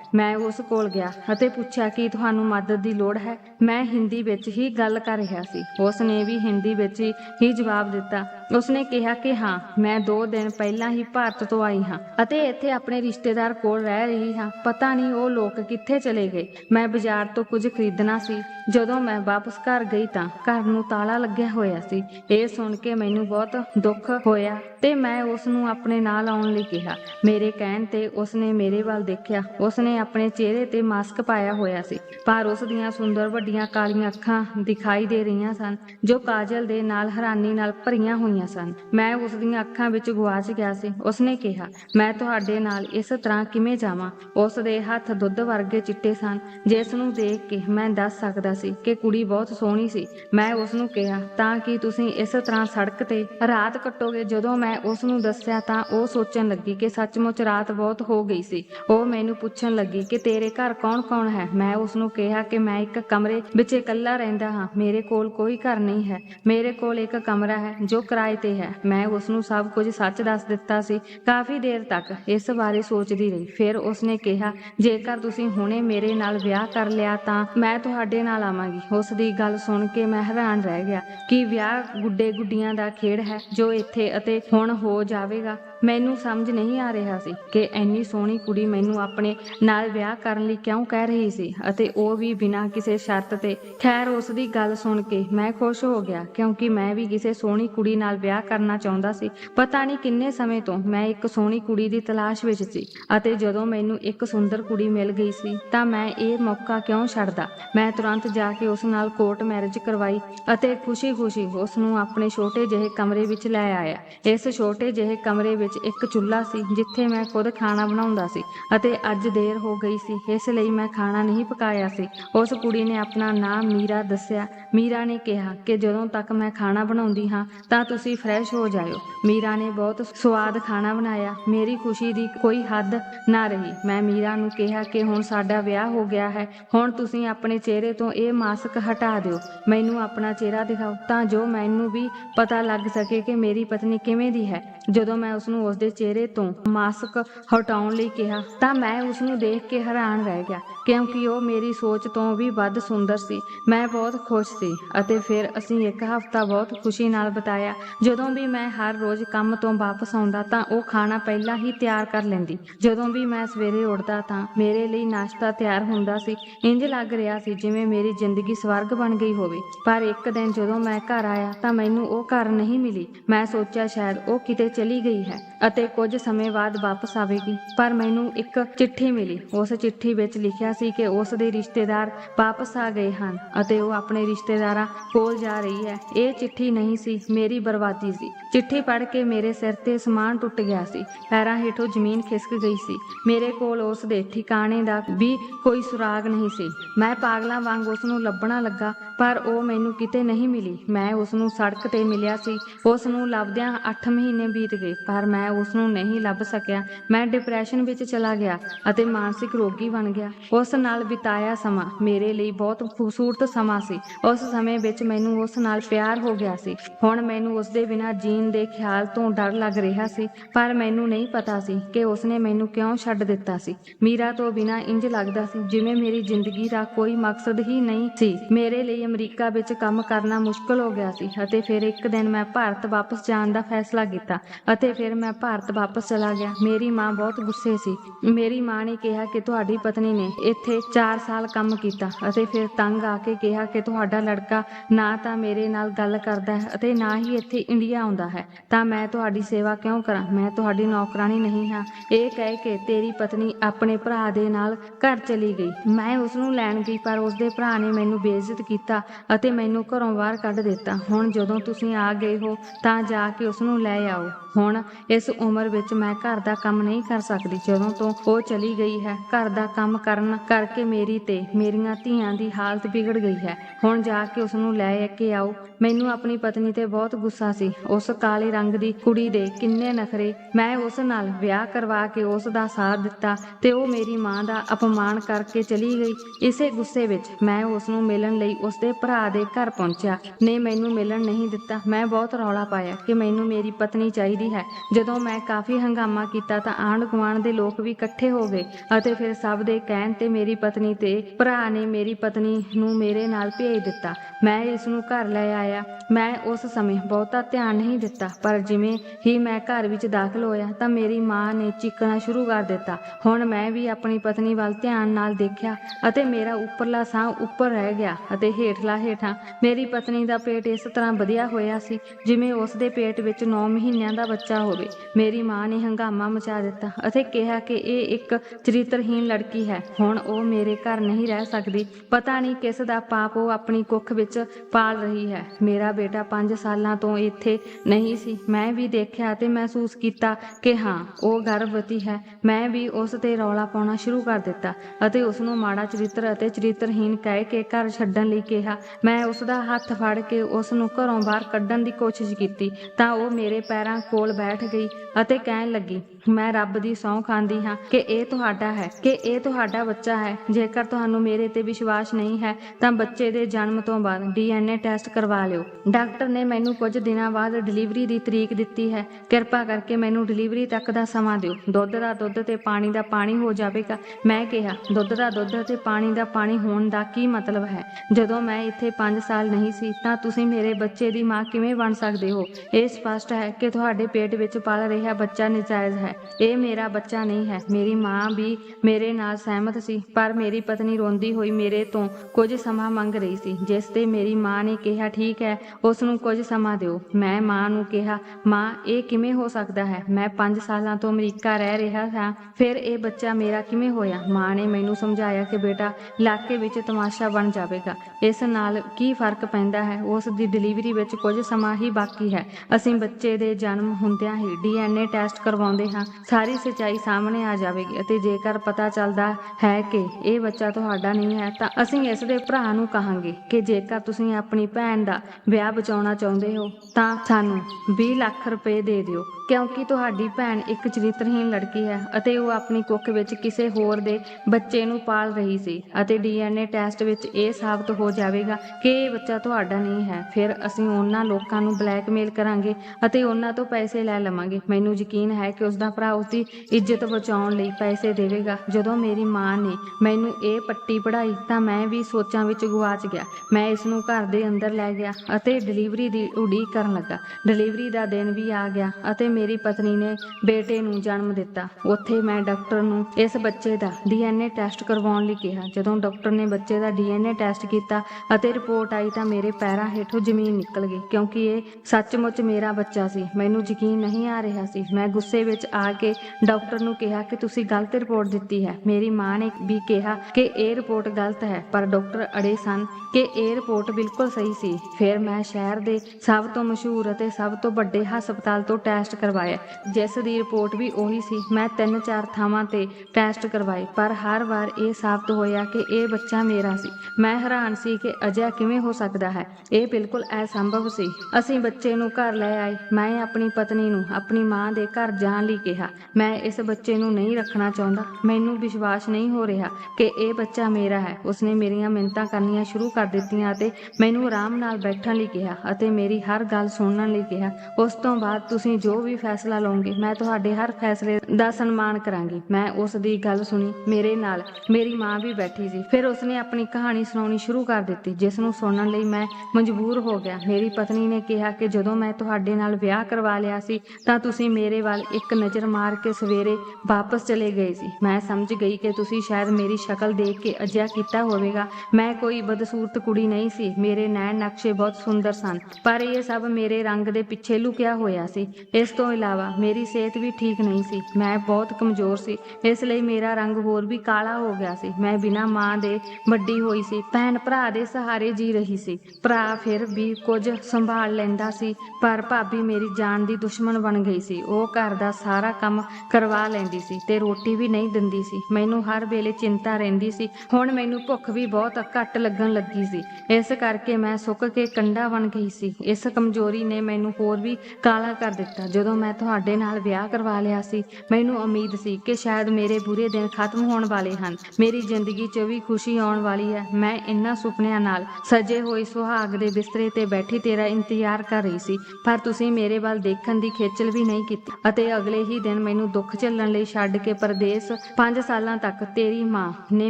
ਮੈਂ ਉਸ ਕੋਲ ਗਿਆ ਅਤੇ ਪੁੱਛਿਆ ਕਿ ਤੁਹਾਨੂੰ ਮਦਦ ਦੀ ਲੋੜ ਹੈ। ਮੈਂ ਹਿੰਦੀ ਵਿੱਚ ਹੀ ਗੱਲ ਕਰ ਰਿਹਾ ਸੀ। ਉਸ ਨੇ ਵੀ ਹਿੰਦੀ ਵਿੱਚ ਹੀ ਜਵਾਬ ਦਿੱਤਾ। ਉਸਨੇ ਕਿਹਾ ਕਿ ਹਾਂ, ਮੈਂ 2 ਦਿਨ ਪਹਿਲਾਂ ਹੀ ਭਾਰਤ ਤੋਂ ਆਈ ਹਾਂ ਅਤੇ ਇੱਥੇ ਆਪਣੇ ਰਿਸ਼ਤੇਦਾਰ ਕੋਲ ਰਹਿ ਰਹੀ ਹਾਂ। ਪਤਾ ਨਹੀਂ ਉਹ ਲੋਕ ਕਿੱਥੇ ਚਲੇ ਗਏ। ਮੈਂ ਬਾਜ਼ਾਰ ਤੋਂ ਕੁਝ ਖਰੀਦਣਾ ਸੀ। ਜਦੋਂ ਮੈਂ ਵਾਪਸ ਘਰ ਗਈ ਤਾਂ ਘਰ ਨੂੰ ਤਾਲਾ ਲੱਗਿਆ ਹੋਇਆ ਸੀ। ਇਹ ਸੁਣ ਕੇ ਮੈਨੂੰ ਬਹੁਤ ਦੁੱਖ ਹੋਇਆ ਤੇ ਮੈਂ ਉਸ ਨੂੰ ਆਪਣੇ ਨਾਲ ਆਉਣ ਲਈ ਕਿਹਾ। ਮੇਰੇ ਕਹਿਣ ਤੇ ਉਸਨੇ ਮੇਰੇ ਵੱਲ ਦੇਖਿਆ। ਉਸਨੇ ਆਪਣੇ ਚਿਹਰੇ ਤੇ ਮਾਸਕ ਪਾਇਆ ਹੋਇਆ ਸੀ। ਪਰ ਉਸ ਦੀਆਂ ਸੁੰਦਰ ਵੱਡੀਆਂ ਕਾਲੀਆਂ ਅੱਖਾਂ ਦਿਖਾਈ ਦੇ ਰਹੀਆਂ ਸਨ, ਜੋ ਕਾਜਲ ਦੇ ਨਾਲ ਹੈਰਾਨੀ ਨਾਲ ਭਰੀਆਂ ਹੋਈਆਂ ਸਨ। ਮੈਂ ਉਸ ਦੀਆਂ ਅੱਖਾਂ ਵਿੱਚ ਗਵਾਚ ਗਿਆ ਸੀ। ਉਸਨੇ ਕਿਹਾ, ਮੈਂ ਤੁਹਾਡੇ ਨਾਲ ਇਸ ਤਰ੍ਹਾਂ ਕਿਵੇਂ ਜਾਵਾਂ? ਉਸ ਦੇ ਹੱਥ ਦੁੱਧ ਵਰਗੇ ਚਿੱਟੇ ਸਨ, ਜਿਸ ਨੂੰ ਦੇਖ ਕੇ ਮੈਂ ਦੱਸ ਸਕਦਾ ਸੀ ਕਿ ਕੁੜੀ ਬਹੁਤ ਸੋਹਣੀ ਸੀ। ਮੈਂ ਉਸ ਨੂੰ ਕਿਹਾ, ਤਾਂ ਕਿ ਤੁਸੀਂ ਇਸ ਤਰ੍ਹਾਂ ਸੜਕ ਤੇ ਰਾਤ ਕੱਟੋਗੇ? ਜਦੋਂ ਮੈਂ ਉਸ ਨੂੰ ਦੱਸਿਆ ਤਾਂ ਉਹ ਸੋਚਣ ਲੱਗੀ ਕਿ ਸੱਚਮੁੱਚ ਰਾਤ ਬਹੁਤ ਹੋ ਗਈ ਸੀ। ਉਹ ਮੈਨੂੰ ਪੁੱਛਣ ਲੱਗੀ ਕਿ ਤੇਰੇ ਘਰ ਕੌਣ-ਕੌਣ ਹੈ? ਮੈਂ ਉਸ ਨੂੰ ਕਿਹਾ ਕਿ ਮੈਂ ਇੱਕ ਕਮਰੇ ਵਿੱਚ ਇਕੱਲਾ ਰਹਿੰਦਾ ਹਾਂ। ਮੇਰੇ ਕੋਲ ਕੋਈ ਘਰ ਨਹੀਂ ਹੈ। ਮੇਰੇ ਕੋਲ ਇੱਕ ਕਮਰਾ ਹੈ ਜੋ ਕਿਰਾਏ ਤੇ ਹੈ। ਮੈਂ ਉਸ ਨੂੰ ਸਭ ਕੁਝ ਸੱਚ ਦੱਸ ਦਿੱਤਾ ਸੀ ਕਾਫੀ ਦੇਰ ਤੱਕ। ਇਸ ਬਾਰੇ ਸੋਚਦੀ ਰਹੀ। ਫਿਰ ਉਸਨੇ ਕਿਹਾ, ਜੇਕਰ ਤੁਸੀਂ ਹੁਣੇ ਮੇਰੇ ਨਾਲ ਵਿਆਹ ਕਰ ਲਿਆ ਤਾਂ ਮੈਂ ਤੁਹਾਡੇ ਨਾਲ ਆਵਾਂਗੀ। ਉਸ ਦੀ ਗੱਲ ਸੁਣ ਕੇ ਮੈਂ ਹੈਰਾਨ ਰਹਿ ਗਿਆ ਕਿ ਵਿਆਹ ਗੁੱਡੇ ਗੁੱਡੀਆਂ ਦਾ ਖੇਡ ਹੈ ਜੋ ਇੱਥੇ ਅਤੇ ਹੁਣ ਹੋ ਜਾਵੇਗਾ। ਮੈਨੂੰ ਸਮਝ ਨਹੀਂ ਆ ਰਿਹਾ ਸੀ ਕਿ ਐਨੀ ਸੋਹਣੀ ਕੁੜੀ ਮੈਨੂੰ ਆਪਣੇ ਨਾਲ ਵਿਆਹ ਕਰਨ ਲਈ ਕਿਉਂ ਕਹਿ ਰਹੀ ਸੀ ਅਤੇ ਉਹ ਵੀ ਬਿਨਾਂ ਕਿਸੇ ਸ਼ਰਤ ਤੇ। ਖੈਰ, ਉਸ ਦੀ ਗੱਲ ਸੁਣ ਕੇ ਮੈਂ ਖੁਸ਼ ਹੋ ਗਿਆ ਕਿਉਂਕਿ ਮੈਂ ਵੀ ਕਿਸੇ ਸੋਹਣੀ ਕੁੜੀ ਨਾਲ ਵਿਆਹ ਕਰਨਾ ਚਾਹੁੰਦਾ ਸੀ। ਪਤਾ ਨਹੀਂ ਕਿੰਨੇ ਸਮੇਂ ਤੋਂ ਮੈਂ ਇੱਕ ਸੋਹਣੀ ਕੁੜੀ ਦੀ ਤਲਾਸ਼ ਵਿੱਚ ਸੀ ਅਤੇ ਜਦੋਂ ਮੈਨੂੰ ਇੱਕ ਸੁੰਦਰ ਕੁੜੀ ਮਿਲ ਗਈ ਸੀ ਤਾਂ ਮੈਂ ਇਹ ਮੌਕਾ ਕਿਉਂ ਛੱਡਦਾ? ਮੈਂ ਤੁਰੰਤ ਜਾ ਕੇ ਉਸ ਨਾਲ ਕੋਰਟ ਮੈਰਿਜ ਕਰਵਾਈ ਅਤੇ ਖੁਸ਼ੀ-ਖੁਸ਼ੀ ਉਸ ਨੂੰ ਆਪਣੇ ਛੋਟੇ ਜਿਹੇ ਕਮਰੇ ਵਿੱਚ ਲੈ ਆਇਆ। ਇਸ ਛੋਟੇ ਜਿਹੇ ਕਮਰੇ ਵਿੱਚ ਇੱਕ ਚੁੱਲ੍ਹਾ ਸੀ ਜਿੱਥੇ ਮੈਂ ਖੁਦ ਖਾਣਾ ਬਣਾਉਂਦਾ ਸੀ ਅਤੇ ਅੱਜ ਦੇਰ ਹੋ ਗਈ ਸੀ, ਇਸ ਲਈ ਮੈਂ ਖਾਣਾ ਨਹੀਂ ਪਕਾਇਆ ਸੀ। ਉਸ ਕੁੜੀ ਨੇ ਆਪਣਾ ਨਾਮ ਮੀਰਾ ਦੱਸਿਆ। ਮੀਰਾ ਨੇ ਕਿਹਾ ਕਿ ਜਦੋਂ ਤੱਕ ਮੈਂ ਖਾਣਾ ਬਣਾਉਂਦੀ ਹਾਂ, ਤਾਂ ਤੁਸੀਂ ਫਰੈਸ਼ ਹੋ ਜਾਇਓ। ਮੀਰਾ ਨੇ ਬਹੁਤ ਸਵਾਦ ਖਾਣਾ ਬਣਾਇਆ। ਮੇਰੀ ਖੁਸ਼ੀ ਦੀ ਕੋਈ ਹੱਦ ਨਾ ਰਹੀ। ਮੈਂ ਮੀਰਾ ਨੂੰ ਕਿਹਾ ਕਿ ਹੁਣ ਸਾਡਾ ਵਿਆਹ ਹੋ ਗਿਆ ਹੈ। ਹੁਣ ਤੁਸੀਂ ਆਪਣੇ ਚਿਹਰੇ ਤੋਂ ਇਹ ਮਾਸਕ ਹਟਾ ਦਿਓ। ਮੈਨੂੰ ਆਪਣਾ ਚਿਹਰਾ ਦਿਖਾਓ ਤਾਂ ਜੋ ਮੈਨੂੰ ਵੀ ਪਤਾ ਲੱਗ ਸਕੇ ਕਿ ਮੇਰੀ ਪਤਨੀ ਕਿਵੇਂ ਦੀ ਹੈ। ਜਦੋਂ ਮੈਂ ਉਸ ਨੂੰ ਉਸਦੇ ਚਿਹਰੇ ਤੋਂ ਮਾਸਕ ਹਟਾਉਣ ਲਈ ਕਿਹਾ, ਤਾਂ ਮੈਂ ਉਸ ਨੂੰ ਦੇਖ ਕੇ ਹੈਰਾਨ ਰਹਿ ਗਿਆ, ਕਿਉਂਕਿ ਉਹ ਮੇਰੀ ਸੋਚ ਤੋਂ ਵੀ ਵੱਧ ਸੁੰਦਰ ਸੀ। ਮੈਂ ਬਹੁਤ ਖੁਸ਼ ਸੀ ਅਤੇ ਫਿਰ ਅਸੀਂ ਇੱਕ ਹਫ਼ਤਾ ਬਹੁਤ ਖੁਸ਼ੀ ਨਾਲ ਬਿਤਾਇਆ। ਜਦੋਂ ਵੀ ਮੈਂ ਹਰ ਰੋਜ਼ ਕੰਮ ਤੋਂ ਵਾਪਸ ਆਉਂਦਾ ਤਾਂ ਉਹ ਖਾਣਾ ਪਹਿਲਾਂ ਹੀ ਤਿਆਰ ਕਰ ਲੈਂਦੀ। ਜਦੋਂ ਵੀ ਮੈਂ ਸਵੇਰੇ ਉੱਠਦਾ ਤਾਂ ਮੇਰੇ ਲਈ ਨਾਸ਼ਤਾ ਤਿਆਰ ਹੁੰਦਾ ਸੀ। ਇੰਜ ਲੱਗ ਰਿਹਾ ਸੀ ਜਿਵੇਂ ਮੇਰੀ ਜ਼ਿੰਦਗੀ ਸਵਰਗ ਬਣ ਗਈ ਹੋਵੇ। ਪਰ ਇੱਕ ਦਿਨ ਜਦੋਂ ਮੈਂ ਘਰ ਆਇਆ ਤਾਂ ਮੈਨੂੰ ਉਹ ਘਰ ਨਹੀਂ ਮਿਲੀ। ਮੈਂ ਸੋਚਿਆ, ਸ਼ਾਇਦ ਉਹ ਕਿਤੇ ਚਲੀ ਗਈ ਹੈ। ਅਤੇ ਕੁਝ ਸਮੇਂ ਬਾਅਦ ਵਾਪਸ ਆਵੇਗੀ। ਪਰ ਮੈਨੂੰ ਇੱਕ ਚਿੱਠੀ ਮਿਲੀ। ਉਸ ਚਿੱਠੀ ਵਿੱਚ ਲਿਖਿਆ ਸੀ ਕਿ ਉਸ ਦੇ ਰਿਸ਼ਤੇਦਾਰ ਵਾਪਸ ਆ ਗਏ ਹਨ ਅਤੇ ਉਹ ਆਪਣੇ ਰਿਸ਼ਤੇਦਾਰਾਂ ਕੋਲ ਜਾ ਰਹੀ ਹੈ। ਇਹ ਚਿੱਠੀ ਨਹੀਂ ਸੀ, ਮੇਰੀ ਬਰਬਾਦੀ ਸੀ। ਚਿੱਠੀ ਪੜ੍ਹ ਕੇ ਮੇਰੇ ਸਿਰ ਤੇ ਸਮਾਨ ਟੁੱਟ ਗਿਆ ਸੀ। ਪੈਰਾਂ ਹੇਠੋਂ ਜ਼ਮੀਨ ਖਿਸਕ ਗਈ ਸੀ। ਮੇਰੇ ਕੋਲ ਉਸ ਦੇ ਠਿਕਾਣੇ ਦਾ ਵੀ ਕੋਈ ਸੁਰਾਗ ਨਹੀਂ ਸੀ। ਮੈਂ ਪਾਗਲਾਂ ਵਾਂਗ ਉਸ ਨੂੰ ਲੱਭਣਾ ਲੱਗਾ, ਪਰ ਉਹ ਮੈਨੂੰ ਕਿਤੇ ਨਹੀਂ ਮਿਲੀ। ਮੈਂ ਉਸ ਨੂੰ ਸੜਕ ਤੇ ਮਿਲਿਆ ਸੀ। ਉਸ ਨੂੰ ਲੱਭਦਿਆਂ 8 ਮਹੀਨੇ ਬੀਤ ਗਏ, ਪਰ ਮੈਂ ਉਸ ਨੂੰ ਨਹੀਂ ਲੱਭ ਸਕਿਆ। ਮੈਂ ਡਿਪਰੈਸ਼ਨ ਵਿੱਚ ਚਲਾ ਗਿਆ ਅਤੇ ਮਾਨਸਿਕ ਰੋਗੀ ਬਣ ਗਿਆ। ਉਸ ਨਾਲ ਬਿਤਾਇਆ ਸਮਾਂ ਮੇਰੇ ਲਈ ਬਹੁਤ ਖੂਬਸੂਰਤ ਸਮਾਂ ਸੀ। ਉਸ ਸਮੇਂ ਵਿੱਚ ਮੈਨੂੰ ਉਸ ਨਾਲ ਪਿਆਰ ਹੋ ਗਿਆ ਸੀ। ਹੁਣ ਮੈਨੂੰ ਉਸ ਦੇ ਬਿਨਾਂ ਜੀਣ ਦੇ ਖਿਆਲ ਤੋਂ ਡਰ ਲੱਗ ਰਿਹਾ ਸੀ। ਪਰ ਮੈਨੂੰ ਨਹੀਂ ਪਤਾ ਸੀ ਕਿ ਉਸਨੇ ਮੈਨੂੰ ਕਿਉਂ ਛੱਡ ਦਿੱਤਾ ਸੀ। ਮੀਰਾ ਤੋਂ ਬਿਨਾਂ ਇੰਜ ਲੱਗਦਾ ਸੀ ਜਿਵੇਂ ਮੇਰੀ ਜ਼ਿੰਦਗੀ ਦਾ ਕੋਈ ਮਕਸਦ ਹੀ ਨਹੀਂ ਸੀ। ਮੇਰੇ ਲਈ ਅਮਰੀਕਾ ਵਿੱਚ ਕੰਮ ਕਰਨਾ ਮੁਸ਼ਕਲ ਹੋ ਗਿਆ ਸੀ ਅਤੇ ਫਿਰ ਇੱਕ ਦਿਨ ਮੈਂ ਭਾਰਤ ਵਾਪਸ ਜਾਣ ਦਾ ਫੈਸਲਾ ਕੀਤਾ ਅਤੇ ਫਿਰ ਮੈਂ ਭਾਰਤ ਵਾਪਸ ਚਲਾ ਗਿਆ। ਮੇਰੀ ਮਾਂ ਬਹੁਤ ਗੁੱਸੇ ਸੀ। ਮੇਰੀ ਮਾਂ ਨੇ ਕਿਹਾ ਕਿ ਤੁਹਾਡੀ ਪਤਨੀ ਨੇ ਇੱਥੇ 4 ਸਾਲ ਕੰਮ ਕੀਤਾ ਅਤੇ ਫਿਰ ਤੰਗ ਆ ਕੇ ਕਿਹਾ ਕਿ ਤੁਹਾਡਾ ਲੜਕਾ ਨਾ ਤਾਂ ਮੇਰੇ ਨਾਲ ਗੱਲ ਕਰਦਾ ਹੈ ਅਤੇ ਨਾ ਹੀ ਇੱਥੇ ਇੰਡੀਆ ਆਉਂਦਾ ਹੈ। ਤਾਂ ਮੈਂ ਤੁਹਾਡੀ ਸੇਵਾ ਕਿਉਂ ਕਰਾਂ? ਮੈਂ ਤੁਹਾਡੀ ਨੌਕਰਾਨੀ ਨਹੀਂ ਹਾਂ। ਇਹ ਕਹਿ ਕੇ ਤੇਰੀ ਪਤਨੀ ਆਪਣੇ ਭਰਾ ਦੇ ਨਾਲ ਘਰ ਚਲੀ ਗਈ। ਮੈਂ ਉਸ ਨੂੰ ਲੈਣ ਗਈ ਪਰ ਉਸ ਦੇ ਭਰਾ ਨੇ ਮੈਨੂੰ ਬੇਇੱਜ਼ਤ ਕੀਤਾ ਅਤੇ ਮੈਨੂੰ ਘਰੋਂ ਬਾਹਰ ਕੱਢ ਦਿੱਤਾ। ਹੁਣ ਜਦੋਂ ਤੁਸੀਂ ਆ ਗਏ ਹੋ ਤਾਂ ਜਾ ਕੇ ਉਸ ਨੂੰ ਲੈ ਆਓ। ਹੁਣ ਇਸ ਉਮਰ ਵਿੱਚ ਮੈਂ ਘਰ ਦਾ ਕੰਮ ਨਹੀਂ ਕਰ ਸਕਦੀ, ਜਦੋਂ ਤੋਂ ਉਹ ਚਲੀ ਗਈ ਹੈ। ਘਰ ਦਾ ਕੰਮ ਕਰਨ ਕਰਕੇ ਮੇਰੀ ਤੇ ਮੇਰੀਆਂ ਧੀਆਂ ਦੀ ਹਾਲਤ ਵਿਗੜ ਗਈ ਹੈ। ਹੁਣ ਜਾ ਕੇ ਉਸ ਨੂੰ ਲੈ ਕੇ ਆਓ। ਮੈਨੂੰ ਆਪਣੀ ਪਤਨੀ ਤੇ ਬਹੁਤ ਗੁੱਸਾ ਸੀ। ਉਸ ਕਾਲੇ ਰੰਗ ਦੀ ਕੁੜੀ ਦੇ ਕਿੰਨੇ ਨਖਰੇ ਮੈਂ ਉਸ ਨਾਲ ਵਿਆਹ ਕਰਵਾ ਕੇ ਉਸ ਦਾ ਸਾਥ ਦਿੱਤਾ ਤੇ ਉਹ ਮੇਰੀ ਮਾਂ ਦਾ ਅਪਮਾਨ ਕਰਕੇ ਚਲੀ ਗਈ। ਇਸੇ ਗੁੱਸੇ ਵਿੱਚ ਮੈਂ ਉਸ ਨੂੰ ਮਿਲਣ ਲਈ ਉਸ ਦੇ ਭਰਾ ਦੇ ਘਰ ਪਹੁੰਚਿਆ। ਨੇ ਮੈਨੂੰ ਮਿਲਣ ਨਹੀਂ ਦਿੱਤਾ। ਮੈਂ ਬਹੁਤ ਰੌਲਾ ਪਾਇਆ ਕਿ ਮੈਨੂੰ ਮੇਰੀ ਪਤਨੀ ਚਾਹੀਦੀ ਹੈ। ਜਦੋਂ ਮੈਂ ਕਾਫੀ ਹੰਗਾਮਾ ਕੀਤਾ ਤਾਂ ਆਂਢ ਗੁਆਂਢ ਦੇ ਲੋਕ ਵੀ ਇਕੱਠੇ ਹੋ ਗਏ ਅਤੇ ਫਿਰ ਸਭ ਦੇ ਕਹਿਣ ਤੇ ਮੇਰੀ ਪਤਨੀ ਤੇ ਭਰਾ ਨੇ ਮੇਰੀ ਪਤਨੀ ਨੂੰ ਮੇਰੇ ਨਾਲ ਭੇਜ ਦਿੱਤਾ। ਮੈਂ ਇਸ ਨੂੰ ਘਰ ਲੈ ਆਇਆ। ਮੈਂ ਉਸ ਸਮੇਂ ਬਹੁਤਾ ਧਿਆਨ ਨਹੀਂ ਦਿੱਤਾ, ਪਰ ਜਿਵੇਂ ਹੀ ਮੈਂ ਘਰ ਵਿੱਚ ਦਾਖਲ ਹੋਇਆ ਤਾਂ ਮੇਰੀ ਮਾਂ ਨੇ ਚੀਕਣਾ ਸ਼ੁਰੂ ਕਰ ਦਿੱਤਾ। ਹੁਣ ਮੈਂ ਵੀ ਆਪਣੀ ਪਤਨੀ ਵੱਲ ਧਿਆਨ ਨਾਲ ਦੇਖਿਆ ਅਤੇ ਮੇਰਾ ਉੱਪਰਲਾ ਸਾਹ ਉੱਪਰ ਰਹਿ ਗਿਆ ਅਤੇ ਹੇਠਲਾ ਹੇਠਾਂ ਮੇਰੀ ਪਤਨੀ ਦਾ ਪੇਟ ਇਸ ਤਰ੍ਹਾਂ ਵਧਿਆ ਹੋਇਆ ਸੀ ਜਿਵੇਂ ਉਸ ਦੇ ਪੇਟ ਵਿੱਚ 9 ਮਹੀਨਿਆਂ ਦਾ ਬੱਚਾ ਹੋਵੇ। ਮੇਰੀ ਮਾਂ ਨੇ ਹੰਗਾਮਾ ਮਚਾ ਦਿੱਤਾ ਅਤੇ ਕਿਹਾ ਕਿ ਇਹ ਇੱਕ ਚਰਿੱਤਰਹੀਣ ਲੜਕੀ ਹੈ। ਹੁਣ ਉਹ ਮੇਰੇ ਘਰ ਨਹੀਂ ਰਹਿ ਸਕਦੀ। ਪਤਾ ਨਹੀਂ ਕਿਸ ਦਾ ਪਾਪ ਉਹ ਆਪਣੀ ਕੁੱਖ ਵਿੱਚ ਪਾਲ ਰਹੀ ਹੈ। ਮੇਰਾ ਬੇਟਾ 5 ਸਾਲਾਂ ਤੋਂ ਇੱਥੇ ਨਹੀਂ ਸੀ। ਮੈਂ ਵੀ ਦੇਖਿਆ ਤੇ ਮਹਿਸੂਸ ਕੀਤਾ ਕਿ ਹਾਂ, ਉਹ ਗਰਭਵਤੀ ਹੈ। ਮੈਂ ਵੀ ਉਸ ਤੇ ਰੌਲਾ ਪਾਉਣਾ ਸ਼ੁਰੂ ਕਰ ਦਿੱਤਾ ਅਤੇ ਉਸ ਨੂੰ ਮਾੜਾ ਚਰਿੱਤਰ ਅਤੇ ਚਰਿੱਤਰਹੀਣ ਕਹਿ ਕੇ ਘਰ ਛੱਡਣ ਲਈ ਕਿਹਾ। ਮੈਂ ਉਸ ਦਾ ਹੱਥ ਫੜ ਕੇ ਉਸ ਨੂੰ ਘਰੋਂ ਬਾਹਰ ਕੱਢਣ ਦੀ ਕੋਸ਼ਿਸ਼ ਕੀਤੀ ਤਾਂ ਉਹ ਮੇਰੇ ਪੈਰਾਂ ਕੋਲ ਬੈਠ ਗਈ ਅਤੇ ਕਹਿਣ ਲੱਗੀ, ਮੈਂ ਰੱਬ ਦੀ ਸਹੁੰ ਖਾਂਦੀ ਹਾਂ ਕਿ ਇਹ ਤੁਹਾਡਾ ਹੈ, ਕਿ ਇਹ ਤੁਹਾਡਾ ਬੱਚਾ ਹੈ। ਜੇਕਰ ਤੁਹਾਨੂੰ ਮੇਰੇ ਤੇ ਵਿਸ਼ਵਾਸ ਨਹੀਂ ਹੈ, ਤਾਂ ਬੱਚੇ ਦੇ ਜਨਮ ਤੋਂ ਬਾਅਦ ਡੀਐਨਏ ਟੈਸਟ ਕਰਵਾ ਲਿਓ। ਡਾਕਟਰ ਨੇ ਮੈਨੂੰ ਕੁਝ ਦਿਨਾਂ ਬਾਅਦ ਡਿਲੀਵਰੀ ਦੀ ਤਰੀਕ ਦਿੱਤੀ ਹੈ। ਕਿਰਪਾ ਕਰਕੇ ਮੈਨੂੰ ਡਿਲੀਵਰੀ ਤੱਕ ਦਾ ਸਮਾਂ ਦਿਓ। ਦੁੱਧ ਦਾ ਦੁੱਧ ਤੇ ਪਾਣੀ ਦਾ ਪਾਣੀ ਹੋ ਜਾਵੇਗਾ। ਮੈਂ ਕਿਹਾ, ਦੁੱਧ ਦਾ ਦੁੱਧ ਤੇ ਪਾਣੀ ਦਾ ਪਾਣੀ ਹੋਣ ਦਾ ਕੀ ਮਤਲਬ ਹੈ? ਜਦੋਂ ਮੈਂ ਇੱਥੇ 5 ਸਾਲ ਨਹੀਂ ਸੀ, ਤਾਂ ਤੁਸੀਂ ਮੇਰੇ ਬੱਚੇ ਦੀ ਮਾਂ ਕਿਵੇਂ ਬਣ ਸਕਦੇ ਹੋ? ਇਹ ਸਪਸ਼ਟ ਹੈ ਕਿ ਤੁਹਾਡੇ ਪੇਟ ਵਿੱਚ ਪਲ ਰਿਹਾ ਬੱਚਾ ਨਜਾਇਜ਼ ਹੈ। ਇਹ ਮੇਰਾ ਬੱਚਾ ਨਹੀਂ ਹੈ। ਮੇਰੀ ਮਾਂ ਵੀ ਮੇਰੇ ਨਾਲ ਸਹਿਮਤ ਸੀ, ਪਰ ਮੇਰੀ ਪਤਨੀ ਰੋਂਦੀ ਹੋਈ ਮੇਰੇ ਤੋਂ ਕੁਝ ਸਮਾਂ ਮੰਗ ਰਹੀ ਸੀ, ਜਿਸ ਤੇ ਮੇਰੀ ਮਾਂ ਨੇ ਕਿਹਾ, ਠੀਕ ਹੈ ਉਸ ਨੂੰ ਕੁਝ ਸਮਾਂ ਦਿਓ। ਮੈਂ ਮਾਂ ਨੂੰ ਕਿਹਾ, ਮਾਂ, ਇਹ ਕਿਵੇਂ ਹੋ ਸਕਦਾ ਹੈ? ਮੈਂ 5 ਸਾਲਾਂ ਤੋਂ ਅਮਰੀਕਾ ਰਹਿ ਰਿਹਾ ਹਾਂ, ਫਿਰ ਇਹ ਬੱਚਾ ਮੇਰਾ ਕਿਵੇਂ ਹੋਇਆ? ਮਾਂ ਨੇ ਮੈਨੂੰ ਸਮਝਾਇਆ ਕਿ ਬੇਟਾ, ਇਲਾਕੇ ਵਿੱਚ ਤਮਾਸ਼ਾ ਬਣ ਜਾਵੇਗਾ। ਇਸ ਨਾਲ ਕੀ ਫ਼ਰਕ ਪੈਂਦਾ ਹੈ? ਉਸ ਦੀ ਡਿਲੀਵਰੀ ਵਿੱਚ ਕੁਝ ਸਮਾਂ ਹੀ ਬਾਕੀ ਹੈ। ਅਸੀਂ ਬੱਚੇ ਦੇ ਜਨਮ ਹੁੰਦਿਆਂ ਹੀ ਡੀਐਨਏ ਟੈਸਟ ਕਰਵਾਉਂਦੇ ਹਾਂ। ਸਾਰੀ ਸੱਚਾਈ ਸਾਹਮਣੇ ਆ ਜਾਵੇਗੀ ਅਤੇ ਜੇਕਰ ਪਤਾ ਚੱਲਦਾ ਹੈ ਕਿ ਇਹ ਬੱਚਾ ਤੁਹਾਡਾ ਨਹੀਂ ਹੈ, ਤਾਂ ਅਸੀਂ ਇਸ ਦੇ ਭਰਾ ਨੂੰ ਕਹਾਂਗੇ ਕਿ ਜੇਕਰ ਤੁਸੀਂ ਆਪਣੀ ਭੈਣ ਦਾ ਵਿਆਹ ਬਚਾਉਣਾ ਚਾਹੁੰਦੇ ਹੋ, ਤਾਂ ਸਾਨੂੰ 20 ਲੱਖ ਰੁਪਏ ਦੇ ਦਿਓ। ਕਿਉਂਕਿ ਤੁਹਾਡੀ ਭੈਣ ਇੱਕ ਚਰਿੱਤਰਹੀਣ ਲੜਕੀ ਹੈ ਅਤੇ ਉਹ ਆਪਣੀ ਕੁੱਖ ਵਿੱਚ ਕਿਸੇ ਹੋਰ ਦੇ ਬੱਚੇ ਨੂੰ ਪਾਲ ਰਹੀ ਸੀ ਅਤੇ ਡੀਐਨਏ ਟੈਸਟ ਵਿੱਚ ਇਹ ਸਾਬਤ ਹੋ ਜਾਵੇਗਾ ਕਿ ਇਹ ਬੱਚਾ ਤੁਹਾਡਾ ਨਹੀਂ ਹੈ। ਫਿਰ ਅਸੀਂ ਉਹਨਾਂ ਲੋਕਾਂ ਨੂੰ ਬਲੈਕਮੇਲ ਕਰਾਂਗੇ ਅਤੇ ਉਹਨਾਂ ਤੋਂ ਪੈਸੇ ਲੈ ਲਵਾਂਗੇ। ਮੈਨੂੰ ਯਕੀਨ ਹੈ ਕਿ ਉਸ ਦਾ ਭਰਾ ਉਸ ਦੀ ਇੱਜ਼ਤ ਬਚਾਉਣ ਲਈ ਪੈਸੇ ਦੇਵੇਗਾ। ਜਦੋਂ ਮੇਰੀ ਮਾਂ ਨੇ ਮੈਨੂੰ ਇਹ ਪੱਟੀ ਪੜਾਈ ਤਾਂ ਮੈਂ ਵੀ ਸੋਚਾਂ ਵਿੱਚ ਗੁਆਚ ਗਿਆ। ਮੈਂ ਇਸ ਨੂੰ ਘਰ ਦੇ ਅੰਦਰ ਲੈ ਗਿਆ ਅਤੇ ਡਿਲੀਵਰੀ ਦੀ ਉਡੀਕ ਕਰਨ ਲੱਗਾ। ਡਿਲੀਵਰੀ ਦਾ ਦਿਨ ਵੀ ਆ ਗਿਆ ਅਤੇ ਮੇਰੀ ਪਤਨੀ ਨੇ ਬੇਟੇ ਨੂੰ ਜਨਮ ਦਿੱਤਾ। ਉੱਥੇ ਮੈਂ ਡਾਕਟਰ ਨੂੰ ਇਸ ਬੱਚੇ ਦਾ ਡੀਐਨਏ ਟੈਸਟ ਕਰਵਾਉਣ ਲਈ ਕਿਹਾ। ਜਦੋਂ ਡਾਕਟਰ ਨੇ ਬੱਚੇ ਦਾ ਡੀਐਨਏ ਟੈਸਟ ਕੀਤਾ ਅਤੇ ਰਿਪੋਰਟ ਆਈ ਤਾਂ ਮੇਰੇ ਪੈਰਾਂ ਹੇਠੋਂ ਜ਼ਮੀਨ ਨਿਕਲ ਗਈ, ਕਿਉਂਕਿ ਇਹ ਸੱਚਮੁੱਚ ਮੇਰਾ ਬੱਚਾ ਸੀ। ਮੈਨੂੰ ਯਕੀਨ ਨਹੀਂ ਆ ਰਿਹਾ ਸੀ। ਮੈਂ ਗੁੱਸੇ ਵਿੱਚ ਆ ਕੇ ਡਾਕਟਰ ਨੂੰ ਕਿਹਾ ਕਿ ਤੁਸੀਂ ਗਲਤ ਰਿਪੋਰਟ ਦਿੱਤੀ ਹੈ। ਮੇਰੀ ਮਾਂ ਨੇ ਵੀ ਕਿਹਾ ਕਿ ਇਹ ਰਿਪੋਰਟ ਗਲਤ ਹੈ, ਪਰ ਡਾਕਟਰ ਅੜੇ ਸਨ ਕਿ ਇਹ ਰਿਪੋਰਟ ਬਿਲਕੁਲ ਸਹੀ ਸੀ। ਫਿਰ ਮੈਂ ਸ਼ਹਿਰ ਦੇ ਸਭ ਤੋਂ ਮਸ਼ਹੂਰ ਅਤੇ ਸਭ ਤੋਂ ਵੱਡੇ ਹਸਪਤਾਲ ਤੋਂ ਟੈਸਟ ਕਰਵਾਇਆ। ਜਿਸ ਦੀ ਰਿਪੋਰਟ ਵੀ ਉਹੀ ਸੀ। ਮੈਂ ਤਿੰਨ ਚਾਰ ਥਾਵਾਂ ਤੇ ਟੈਸਟ ਕਰਵਾਏ, ਪਰ ਹਰ ਵਾਰ ਇਹ ਸਾਬਤ ਹੋਇਆ ਕਿ ਇਹ ਬੱਚਾ ਮੇਰਾ ਸੀ। ਮੈਂ ਹੈਰਾਨ ਸੀ ਕਿ ਅਜਿਹਾ ਕਿਵੇਂ ਹੋ ਸਕਦਾ ਹੈ। ਇਹ ਬਿਲਕੁਲ ਅਸੰਭਵ ਸੀ। ਅਸੀਂ ਬੱਚੇ ਨੂੰ ਘਰ ਲੈ ਆਏ। ਮੈਂ ਆਪਣੀ ਪਤਨੀ ਨੂੰ, ਆਪਣੀ ਮਾਂ ਦੇ ਘਰ ਜਾਣ ਲਈ ਕਿਹਾ। ਮੈਂ ਇਸ ਬੱਚੇ ਨੂੰ ਨਹੀਂ ਰੱਖਣਾ ਚਾਹੁੰਦਾ। ਮੈਨੂੰ ਵਿਸ਼ਵਾਸ ਨਹੀਂ ਹੋ ਰਿਹਾ ਕਿ ਇਹ ਬੱਚਾ ਮੇਰਾ ਹੈ। ਉਸਨੇ ਮੇਰੀਆਂ ਮਿੰਨਤਾਂ ਕਰਨੀਆਂ ਸ਼ੁਰੂ ਕਰ ਦਿੱਤੀਆਂ ਅਤੇ ਮੈਨੂੰ ਆਰਾਮ ਨਾਲ ਬੈਠਣ ਲਈ ਕਿਹਾ ਅਤੇ ਮੇਰੀ ਹਰ ਗੱਲ ਸੁਣਨ ਲਈ ਕਿਹਾ। ਉਸ ਤੋਂ ਬਾਅਦ ਤੁਸੀਂ ਜੋ ਵੀ ਫੈਸਲਾ ਲਓਗੇ ਮੈਂ ਤੁਹਾਡੇ ਹਰ ਫੈਸਲੇ ਦਾ ਸਨਮਾਨ ਕਰਾਂਗੀ। ਮੈਂ ਉਸ ਦੀ ਗੱਲ ਸੁਣੀ, ਮੇਰੇ ਨਾਲ ਮੇਰੀ ਮਾਂ ਵੀ ਬੈਠੀ ਸੀ। ਫਿਰ ਉਸਨੇ ਆਪਣੀ ਕਹਾਣੀ ਸੁਣਾਉਣੀ ਸ਼ੁਰੂ ਕਰ ਦਿੱਤੀ, ਜਿਸ ਨੂੰ ਸੁਣਨ ਲਈ ਮੈਂ ਮਜਬੂਰ ਹੋ ਗਿਆ। ਮੇਰੀ ਪਤਨੀ ਨੇ ਕਿਹਾ ਕਿ ਜਦੋਂ ਮੈਂ ਤੁਹਾਡੇ ਨਾਲ ਵਿਆਹ ਕਰਵਾ ਲਿਆ ਸੀ, ਤਾਂ ਤੁਸੀਂ ਮੇਰੇ ਵੱਲ ਇੱਕ ਨਜ਼ਰ ਮਾਰ ਕੇ ਸਵੇਰੇ ਵਾਪਸ ਚਲੇ ਗਏ ਸੀ। ਮੈਂ ਸਮਝ ਗਈ ਕਿ ਤੁਸੀਂ ਸ਼ਾਇਦ ਮੇਰੀ ਸ਼ਕਲ ਦੇਖ ਕੇ ਅਜਿਹਾ ਕੀਤਾ ਹੋਵੇਗਾ। ਮੈਂ ਕੋਈ ਬਦਸੂਰਤ ਕੁੜੀ ਨਹੀਂ ਸੀ। ਮੇਰੇ ਨੈਣ ਨਕਸ਼ੇ ਬਹੁਤ ਸੁੰਦਰ ਸਨ, ਪਰ ਇਹ ਸਭ ਮੇਰੇ ਰੰਗ ਦੇ ਪਿੱਛੇ ਲੁਕਿਆ ਹੋਇਆ ਸੀ। ਇਸ ਤੋਂ ਇਲਾਵਾ ਮੇਰੀ ਸਿਹਤ ਵੀ ਠੀਕ ਨਹੀਂ ਸੀ। ਮੈਂ ਬਹੁਤ ਕਮਜ਼ੋਰ ਸੀ। ਇਸ ਲਈ ਮੇਰਾ ਰੰਗ ਹੋਰ ਵੀ ਕਾਲਾ ਹੋ ਗਿਆ ਸੀ। ਮੈਂ ਬਿਨਾਂ ਮਾਂ ਦੇ ਵੱਡੀ ਹੋਈ ਸੀ। ਭੈਣ ਭਰਾ ਦੇ ਸਹਾਰੇ ਜੀ ਰਹੀ ਸੀ। ਭਰਾ ਫਿਰ ਵੀ ਕੁਝ ਸੰਭਾਲ ਲੈਂਦਾ ਸੀ, ਪਰ ਭਾਬੀ ਮੇਰੀ ਜਾਨ ਦੀ ਦੁਸ਼ਮਣ ਬਣ ਗਈ ਸੀ। ਉਹ ਘਰ ਦਾ ਸਾਰਾ ਕੰਮ ਕਰਵਾ ਲੈਂਦੀ ਸੀ ਤੇ ਰੋਟੀ ਵੀ ਨਹੀਂ ਦਿੰਦੀ ਸੀ। ਮੈਨੂੰ ਹਰ ਵੇਲੇ ਚਿੰਤਾ ਰਹਿੰਦੀ ਸੀ। ਹੁਣ ਮੈਨੂੰ ਭੁੱਖ ਵੀ ਬਹੁਤ ਘੱਟ ਲੱਗਣ ਲੱਗੀ ਸੀ। ਇਸ ਕਰਕੇ ਮੈਂ ਸੁੱਕ ਕੇ ਕੰਡਾ ਬਣ ਗਈ ਸੀ। ਇਸ ਕਮਜ਼ੋਰੀ ਨੇ ਮੈਨੂੰ ਹੋਰ ਵੀ ਕਾਲਾ ਕਰ ਦਿੱਤਾ। ਜਦੋਂ ਮੈਂ ਤੁਹਾਡੇ ਨਾਲ ਵਿਆਹ ਕਰਵਾ ਲਿਆ ਸੀ, ਮੈਨੂੰ ਉਮੀਦ ਸੀ ਕਿ ਸ਼ਾਇਦ ਮੇਰੇ ਬੁਰੇ ਦਿਨ ਖਤਮ ਹੋਣ ਵਾਲੇ ਹਨ। ਮੇਰੀ ਜ਼ਿੰਦਗੀ 'ਚ ਵੀ ਖੁਸ਼ੀ ਆਉਣ ਵਾਲੀ ਹੈ। ਮੈਂ ਇਨ੍ਹਾਂ ਸੁਪਨਿਆਂ ਨਾਲ ਸਜੇ ਹੋਏ ਸੁਹਾਗ ਦੇ ਬਿਸਤਰੇ ਤੇ ਬੈਠੀ ਤੇਰਾ ਇੰਤਜ਼ਾਰ ਕਰ ਰਹੀ ਸੀ, ਪਰ ਤੁਸੀਂ ਮੇਰੇ ਵੱਲ ਦੇਖਣ ਦੀ ਖੇਚਲ ਵੀ ਨਹੀਂ ਕੀਤੀ ਅਤੇ ਅਗਲੇ ਹੀ ਦਿਨ ਮੈਨੂੰ ਦੁੱਖ ਝੱਲਣ ਲਈ ਛੱਡ ਕੇ ਪਰਦੇਸ 5 ਸਾਲਾਂ ਤੱਕ ਤੇਰੀ ਮਾਂ ਨੇ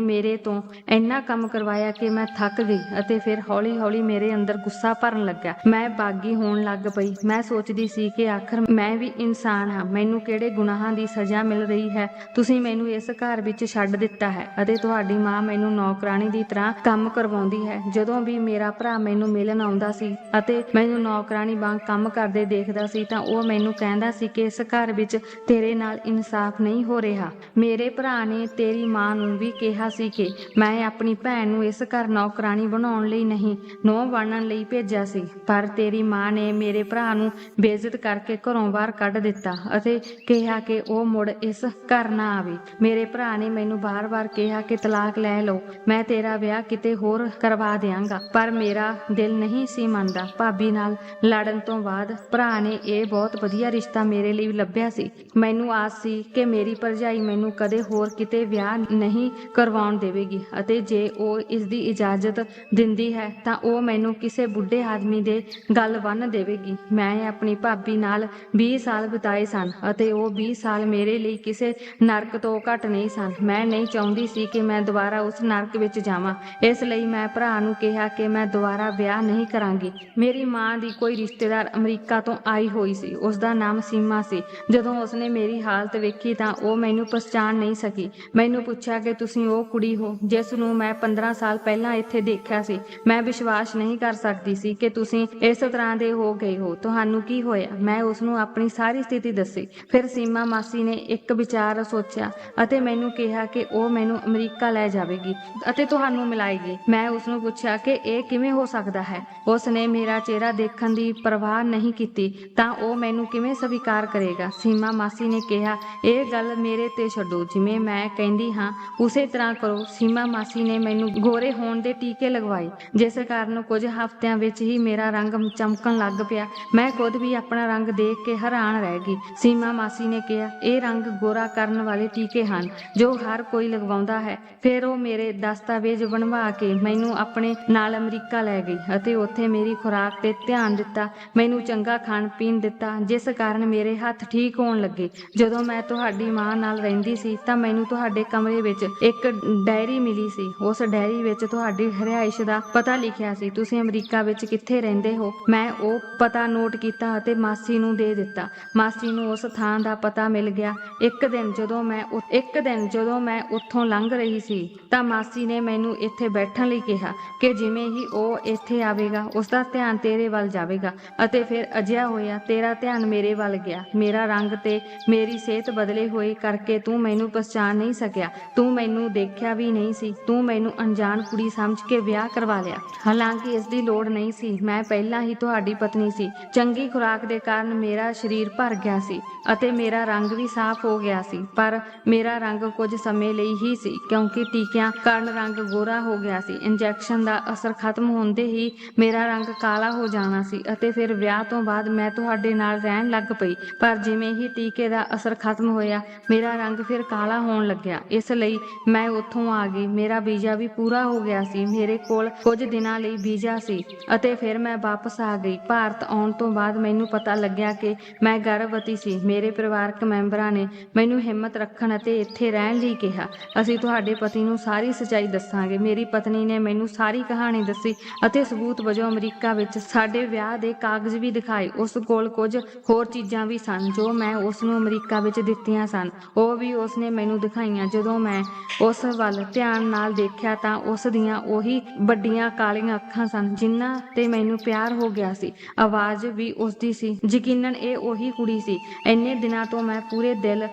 ਮੇਰੇ ਤੋਂ ਇੰਨਾ ਕੰਮ ਕਰਵਾਇਆ ਕਿ ਮੈਂ ਥੱਕ ਗਈ ਅਤੇ ਫਿਰ ਹੌਲੀ-ਹੌਲੀ ਮੇਰੇ ਅੰਦਰ ਗੁੱਸਾ ਭਰਨ ਲੱਗਾ ਮੈਂ ਬਾਗੀ ਹੋਣ ਲੱਗ ਪਈ। ਮੈਂ ਸੋਚਦੀ ਸੀ ਕਿ ਆਖਰ ਮੈਂ ਵੀ ਇਨਸਾਨ ਹਾਂ। ਮੈਨੂੰ ਕਿਹੜੇ ਗੁਨਾਹਾਂ ਦੀ ਸਜ਼ਾ ਮਿਲ ਰਹੀ ਹੈ? ਤੁਸੀਂ ਮੈਨੂੰ ਇਸ ਘਰ ਵਿੱਚ ਛੱਡ ਦਿੱਤਾ ਹੈ ਅਤੇ ਤੁਹਾਡੀ ਮਾਂ ਮੈਨੂੰ ਨੌਕਰਾਨੀ ਦੀ ਤਰ੍ਹਾਂ ਕੰਮ ਕਰਵਾਉਂਦੀ ਹੈ। ਜਦੋਂ ਵੀ ਮੇਰਾ ਭਰਾ ਮੈਨੂੰ ਮਿਲਣ ਆਉਂਦਾ ਸੀ ਅਤੇ ਮੈਨੂੰ ਨੌਕਰਾਨੀ ਵਾਂਗ ਕੰਮ ਕਰਦੇ ਦੇਖਦਾ ਸੀ ਤਾਂ ਉਹ ਮੈਨੂੰ ਕਹਿੰਦਾ ਸੀ ਕਿ ਇਸ ਘਰ ਵਿੱਚ ਤੇਰੇ ਨਾਲ ਇਨਸਾਫ ਨਹੀਂ ਹੋ ਰਿਹਾ। ਮੇਰੇ ਭਰਾ ਨੇ ਤੇਰੀ ਮਾਂ ਨੂੰ ਵੀ ਕਿਹਾ ਸੀ ਕਿ ਮੈਂ ਆਪਣੀ ਭੈਣ ਨੂੰ ਇਸ ਘਰ ਨੌਕਰਾਨੀ ਬਣਾਉਣ ਲਈ ਨਹੀਂ ਨੌ ਬਣਨ ਲਈ ਭੇਜਿਆ ਸੀ। ਪਰ ਤੇਰੀ ਮਾਂ ਨੇ ਮੇਰੇ ਭਰਾ ਨੂੰ ਬੇਇੱਜ਼ਤ ਕਰਕੇ ਘਰੋਂ ਬਾਹਰ ਕੱਢ ਦਿੱਤਾ ਅਤੇ ਕਿਹਾ ਕਿ ਉਹ ਮੁੜ ਇਸ ਘਰ ਨਾ ਆਵੇ। ਮੇਰੇ ਭਰਾ ਨੇ ਮੈਨੂੰ ਬਾਰ-ਬਾਰ ਕਿਹਾ ਕਿ ਤਲਾਕ ਲੈ ਲਓ। ਮੈਂ ਤੇਰਾ ਵਿਆਹ ਕਿਤੇ ਹੋਰ ਕਰਵਾ ਦਿਆਂਗਾ। ਪਰ ਮੇਰਾ ਦਿਲ ਨਹੀਂ ਸੀ ਮੰਨਦਾ। ਭਾਬੀ ਨਾਲ ਲੜਨ ਤੋਂ ਬਾਅਦ ਭਰਾ ਨੇ ਇਹ ਬਹੁਤ ਵਧੀਆ ਰਿਸ਼ਤਾ ਮੇਰੇ ਲਈ ਲੱਭਿਆ ਸੀ। ਮੈਨੂੰ ਆਸ ਸੀ ਕਿ ਮੇਰੀ ਭਰਜਾਈ ਮੈਨੂੰ ਕਦੇ ਹੋਰ ਕਿਤੇ ਵਿਆਹ ਨਹੀਂ ਕਰਵਾਉਣ ਦੇਵੇਗੀ ਅਤੇ ਜੇ ਉਹ ਇਸ ਦੀ ਇਜਾਜ਼ਤ ਦਿੰਦੀ ਹੈ ਤਾਂ ਉਹ ਮੈਨੂੰ ਕਿਸੇ ਬੁੱਢੇ ਆਦਮੀ ਦੇ ਗੱਲ ਬੰਨ ਦੇਵੇਗੀ। ਮੈਂ ਆਪਣੀ ਭਾਬੀ ਨਾਲ ਵੀ 20 ਸਾਲ ਬਿਤਾਏ ਸਨ ਅਤੇ ਉਹ 20 ਸਾਲ ਮੇਰੇ ਲਈ ਕਿਸੇ ਨਰਕ ਤੋਂ ਘੱਟ ਨਹੀਂ ਸਨ। ਮੈਂ ਨਹੀਂ ਚਾਹੁੰਦੀ ਸੀ ਕਿ ਮੈਂ ਦੁਬਾਰਾ ਉਸ ਨਰਕ ਵਿੱਚ ਜਾਵਾਂ। ਇਸ ਲਈ ਮੈਂ ਭਰਾ ਨੂੰ ਕਿਹਾ ਕਿ ਮੈਂ ਦੁਬਾਰਾ ਵਿਆਹ ਨਹੀਂ ਕਰਾਂਗੀ। ਮੇਰੀ ਮਾਂ ਦੀ ਕੋਈ ਰਿਸ਼ਤੇਦਾਰ ਅਮਰੀਕਾ ਤੋਂ ਆਈ ਹੋਈ ਸੀ। ਉਸ ਦਾ ਨਾਮ ਸੀਮਾ ਸੀ। ਜਦੋਂ ਉਸਨੇ ਮੇਰੀ ਹਾਲਤ ਵੇਖੀ ਤਾਂ ਉਹ ਮੈਨੂੰ ਪਛਾਣ ਨਹੀਂ ਸਕੀ। ਮੈਨੂੰ ਪੁੱਛਿਆ ਕਿ ਤੁਸੀਂ ਉਹ ਕੁੜੀ ਹੋ ਜਿਸ ਨੂੰ ਮੈਂ 15 ਸਾਲ ਪਹਿਲਾਂ ਇੱਥੇ ਦੇਖਿਆ ਸੀ। ਮੈਂ ਵਿਸ਼ਵਾਸ ਨਹੀਂ ਕਰ ਸਕਦੀ ਸੀ ਕਿ ਤੁਸੀਂ ਇਸ ਤਰ੍ਹਾਂ ਦੇ ਹੋ ਗਏ ਹੋ। ਤੁਹਾਨੂੰ ਕੀ ਹੋਇਆ? ਮੈਂ ਉਸ ਨੂੰ ਆਪਣੀ ਸਾਰੀ ਸਥਿਤੀ ਦੱਸੀ। ਫਿਰ ਸੀਮਾ ਮਾਸੀ ਨੇ ਇੱਕ ਵਿਚਾਰ ਸੋਚਿਆ ਅਤੇ ਮੈਨੂੰ ਕਿਹਾ ਕਿ ਉਹ ਮੈਨੂੰ ਅਮਰੀਕਾ ਲੈ ਜਾਵੇਗੀ ਅਤੇ ਤੁਹਾਨੂੰ ਮਿਲਾਏਗੀ। ਮੈਂ ਉਸ ਨੂੰ ਪੁੱਛਿਆ ਕਿ ਇਹ ਕਿਵੇਂ ਹੋ ਸਕਦਾ ਹੈ। ਉਸ ਨੇ ਮੇਰਾ ਚਿਹਰਾ ਦੇਖਣ ਦੀ ਪਰਵਾਹ ਨਹੀਂ ਕੀਤੀ, ਤਾਂ ਉਹ ਮੈਨੂੰ ਕਿਵੇਂ ਸਵੀਕਾਰ ਕਰੇਗਾ? ਸੀਮਾ ਮਾਸੀ ਨੇ ਕਿਹਾ, ਇਹ ਗੱਲ ਮੇਰੇ ਤੇ ਛੱਡੋ। ਜਿਵੇਂ ਮੈਂ ਕਹਿੰਦੀ ਹਾਂ, ਉਸੇ ਤਰ੍ਹਾਂ ਕਰੋ। ਸੀਮਾ ਮਾਸੀ ਨੇ ਮੈਨੂੰ ਗੋਰੇ ਹੋਣ ਦੇ ਟੀਕੇ ਲਗਵਾਏ, ਜਿਸ ਕਾਰਨ ਕੁਝ ਹਫ਼ਤਿਆਂ ਵਿੱਚ ਹੀ ਮੇਰਾ ਰੰਗ ਚਮਕਣ ਲੱਗ ਪਿਆ। ਮੈਂ ਖੁਦ ਵੀ ਆਪਣਾ ਰੰਗ ਦੇਖ ਕੇ ਹੈਰਾਨ ਰਹਿ ਗਈ। ਸੀਮਾ ਮਾਸੀ ਨੇ ਕਿਹਾ, ਇਹ ਰੰਗ ਗੋਰਾ ਕਰਨ ਵਾਲੇ ਟੀਕੇ ਹਨ, ਜੋ ਹਰ ਕੋਈ ਲਗਵਾਉਂਦਾ ਹੈ। ਫਿਰ ਉਹ ਮੇਰੇ ਦਸਤਾਵੇਜ਼ ਬਣਵਾ ਕੇ ਮੈਨੂੰ ਆਪਣੇ ਨਾਲ ਅਮਰੀਕਾ ਲੈ ਗਈ ਅਤੇ ਉੱਥੇ ਮੇਰੀ ਖੁਰਾਕ ਤੇ ਧਿਆਨ ਦਿੱਤਾ, ਮੈਨੂੰ ਚੰਗਾ ਖਾਣ ਪੀਣ ਦਿੱਤਾ, ਜਿਸ ਕਾਰਨ ਮੇਰੇ ਹੱਥ ਠੀਕ ਹੋਣ ਲੱਗੇ। ਜਦੋਂ ਮੈਂ ਤੁਹਾਡੀ ਮਾਂ ਨਾਲ ਰਹਿੰਦੀ ਸੀ, ਤਾਂ ਮੈਨੂੰ ਤੁਹਾਡੇ ਕਮਰੇ ਵਿੱਚ ਇੱਕ ਡਾਇਰੀ ਮਿਲੀ ਸੀ। ਉਸ ਡਾਇਰੀ ਵਿੱਚ ਤੁਹਾਡੀ ਰਿਹਾਇਸ਼ ਦਾ ਪਤਾ ਲਿਖਿਆ ਸੀ, ਤੁਸੀਂ ਅਮਰੀਕਾ ਵਿੱਚ ਕਿੱਥੇ ਰਹਿੰਦੇ ਹੋ? ਮੈਂ ਉਹ ਪਤਾ ਨੋਟ ਕੀਤਾ ਅਤੇ ਮਾਸੀ ਨੂੰ ਦੇ ਦਿੱਤਾ। ਮਾਸੀ ਨੂੰ ਉਸ ਥਾਂ ਦਾ ਪਤਾ ਮਿਲ ਗਿਆ। ਇੱਕ ਦਿਨ ਜਦੋਂ ਮੈਂ ਇੱਕ ਦਿਨ ਜਦੋਂ ਮੈਂ ਉੱਥੋਂ ਲੰਘ ਰਹੀ ਸੀ, ਤਾਂ ਮਾਸੀ ਨੇ ਮੈਨੂੰ ਇੱਥੇ ਬੈਠਣ ਲਈ ਕਿਹਾ ਕਿ ਜਿਵੇਂ ਹੀ ਉਹ ਇੱਥੇ ਆਵੇਗਾ, ਉਸ ਦਾ ਧਿਆਨ ਤੇਰੇ ਵੱਲ ਜਾਵੇਗਾ ਅਤੇ ਫਿਰ ਅਜਿਹਾ ਹੋਇਆ, ਤੇਰਾ ਧਿਆਨ ਮੇਰੇ ਵੱਲ ਗਿਆ। ਮੇਰਾ ਰੰਗ ਤੇ ਮੇਰੀ ਸਿਹਤ ਬਦਲੇ ਹੋਏ ਕਰਕੇ ਤੂੰ ਮੈਨੂੰ ਪਛਾਣ ਨਹੀਂ ਸਕਿਆ। ਤੂੰ ਮੈਨੂੰ ਦੇਖਿਆ ਵੀ ਨਹੀਂ ਸੀ। ਤੂੰ ਮੈਨੂੰ ਅਣਜਾਣ ਕੁੜੀ ਸਮਝ ਕੇ ਵਿਆਹ ਕਰਵਾ ਲਿਆ। ਹਾਲਾਂਕਿ ਇਸ ਦੀ ਲੋੜ ਨਹੀਂ ਸੀ। ਮੈਂ ਪਹਿਲਾਂ ਹੀ ਤੁਹਾਡੀ ਪਤਨੀ ਸੀ। ਚੰਗੀ ਖੁਰਾਕ ਦੇ ਕਾਰਨ ਮੇਰਾ ਸਰੀਰ ਭਰ ਗਿਆ ਸੀ ਅਤੇ ਮੇਰਾ ਰੰਗ ਵੀ ਸਾਫ਼ ਹੋ ਗਿਆ ਸੀ, ਪਰ ਮੇਰਾ ਰੰਗ ਕੁਝ ਸਮੇਂ ਲਈ ਹੀ ਸੀ ਕਿਉਂਕਿ ਟੀਕਿਆਂ ਕਾਰਨ ਰੰਗ ਗੋਰਾ ਹੋ ਗਿਆ ਸੀ, ਇੰਜੈਕਸ਼ਨ ਦਾ ਅਸਰ ਖਤਮ ਹੁੰਦੇ ਹੀ ਮੇਰਾ ਰੰਗ ਕਾਲਾ ਹੋ ਜਾਣਾ ਸੀ ਅਤੇ ਫਿਰ ਵਿਆਹ ਤੋਂ ਬਾਅਦ ਮੈਂ ਤੁਹਾਡੇ ਨਾਲ ਰਹਿਣ ਲੱਗ ਪਈ, ਪਰ ਜਿਵੇਂ ਹੀ ਟੀਕੇ ਦਾ ਅਸਰ ਖਤਮ ਹੋਇਆ, ਮੇਰਾ ਰੰਗ ਫਿਰ ਕਾਲਾ ਹੋਣ ਲੱਗਿਆ, ਇਸ ਲਈ ਮੈਂ ਉੱਥੋਂ ਆ ਗਈ, ਮੇਰਾ ਵੀਜ਼ਾ ਵੀ ਪੂਰਾ ਹੋ ਗਿਆ ਸੀ, ਮੇਰੇ ਕੋਲ ਕੁਝ ਦਿਨਾਂ ਲਈ ਵੀਜ਼ਾ ਸੀ ਅਤੇ ਫਿਰ ਮੈਂ ਵਾਪਸ ਆ ਗਈ, ਭਾਰਤ ਆਉਣ ਤੋਂ ਬਾਅਦ ਮੈਨੂੰ ਪਤਾ ਲੱਗਿਆ ਕਿ ਮੈਂ ਗਰਭਵਤੀ ਸੀ। ਮੇਰੇ ਪਰਿਵਾਰਕ ਮੈਂਬਰਾਂ ਨੇ ਮੈਨੂੰ ਹਿੰਮਤ ਰੱਖਣ ਅਤੇ ਇੱਥੇ ਰਹਿਣ ਲਈ ਕਿਹਾ। ਅਸੀਂ ਤੁਹਾਡੇ ਪਤੀ ਨੂੰ ਸਾਰੀ ਸੱਚਾਈ ਦੱਸਾਂਗੇ। ਮੇਰੀ ਪਤਨੀ ਨੇ ਮੈਨੂੰ ਸਾਰੀ ਕਹਾਣੀ ਦੱਸੀ ਅਤੇ ਸਬੂਤ ਵਜੋਂ ਅਮਰੀਕਾ ਵਿੱਚ ਸਾਡੇ ਵਿਆਹ ਦੇ ਕਾਗਜ਼ ਵੀ ਦਿਖਾਏ। ਉਸ ਕੋਲ ਕੁਝ ਹੋਰ ਚੀਜ਼ਾਂ ਵੀ ਸਨ ਜੋ ਮੈਂ ਉਸ ਨੂੰ ਅਮਰੀਕਾ ਵਿੱਚ ਦਿੱਤੀਆਂ ਸਨ। ਉਹ ਵੀ ਉਸ ਨੇ ਮੈਨੂੰ ਦਿਖਾਈਆਂ। ਜਦੋਂ ਮੈਂ ਉਸ ਵੱਲ ਧਿਆਨ ਨਾਲ ਦੇਖਿਆ ਤਾਂ ਉਸ ਦੀਆਂ ਉਹੀ ਵੱਡੀਆਂ ਕਾਲੀਆਂ ਅੱਖਾਂ ਸਨ ਜਿਨ੍ਹਾਂ ਤੇ ਮੈਨੂੰ ਪਿਆਰ ਹੋ ਗਿਆ ਸੀ। ਆਵਾਜ਼ ਵੀ ਉਸ ਦੀ ਸੀ। ਯਕੀਨਨ ਇਹ ਉਹੀ ਕੁੜੀ ਸੀ। ਇੰਨੇ ਦਿਨਾਂ ਤੋਂ ਮੈਂ ਪੂਰੇ ਦਿਲ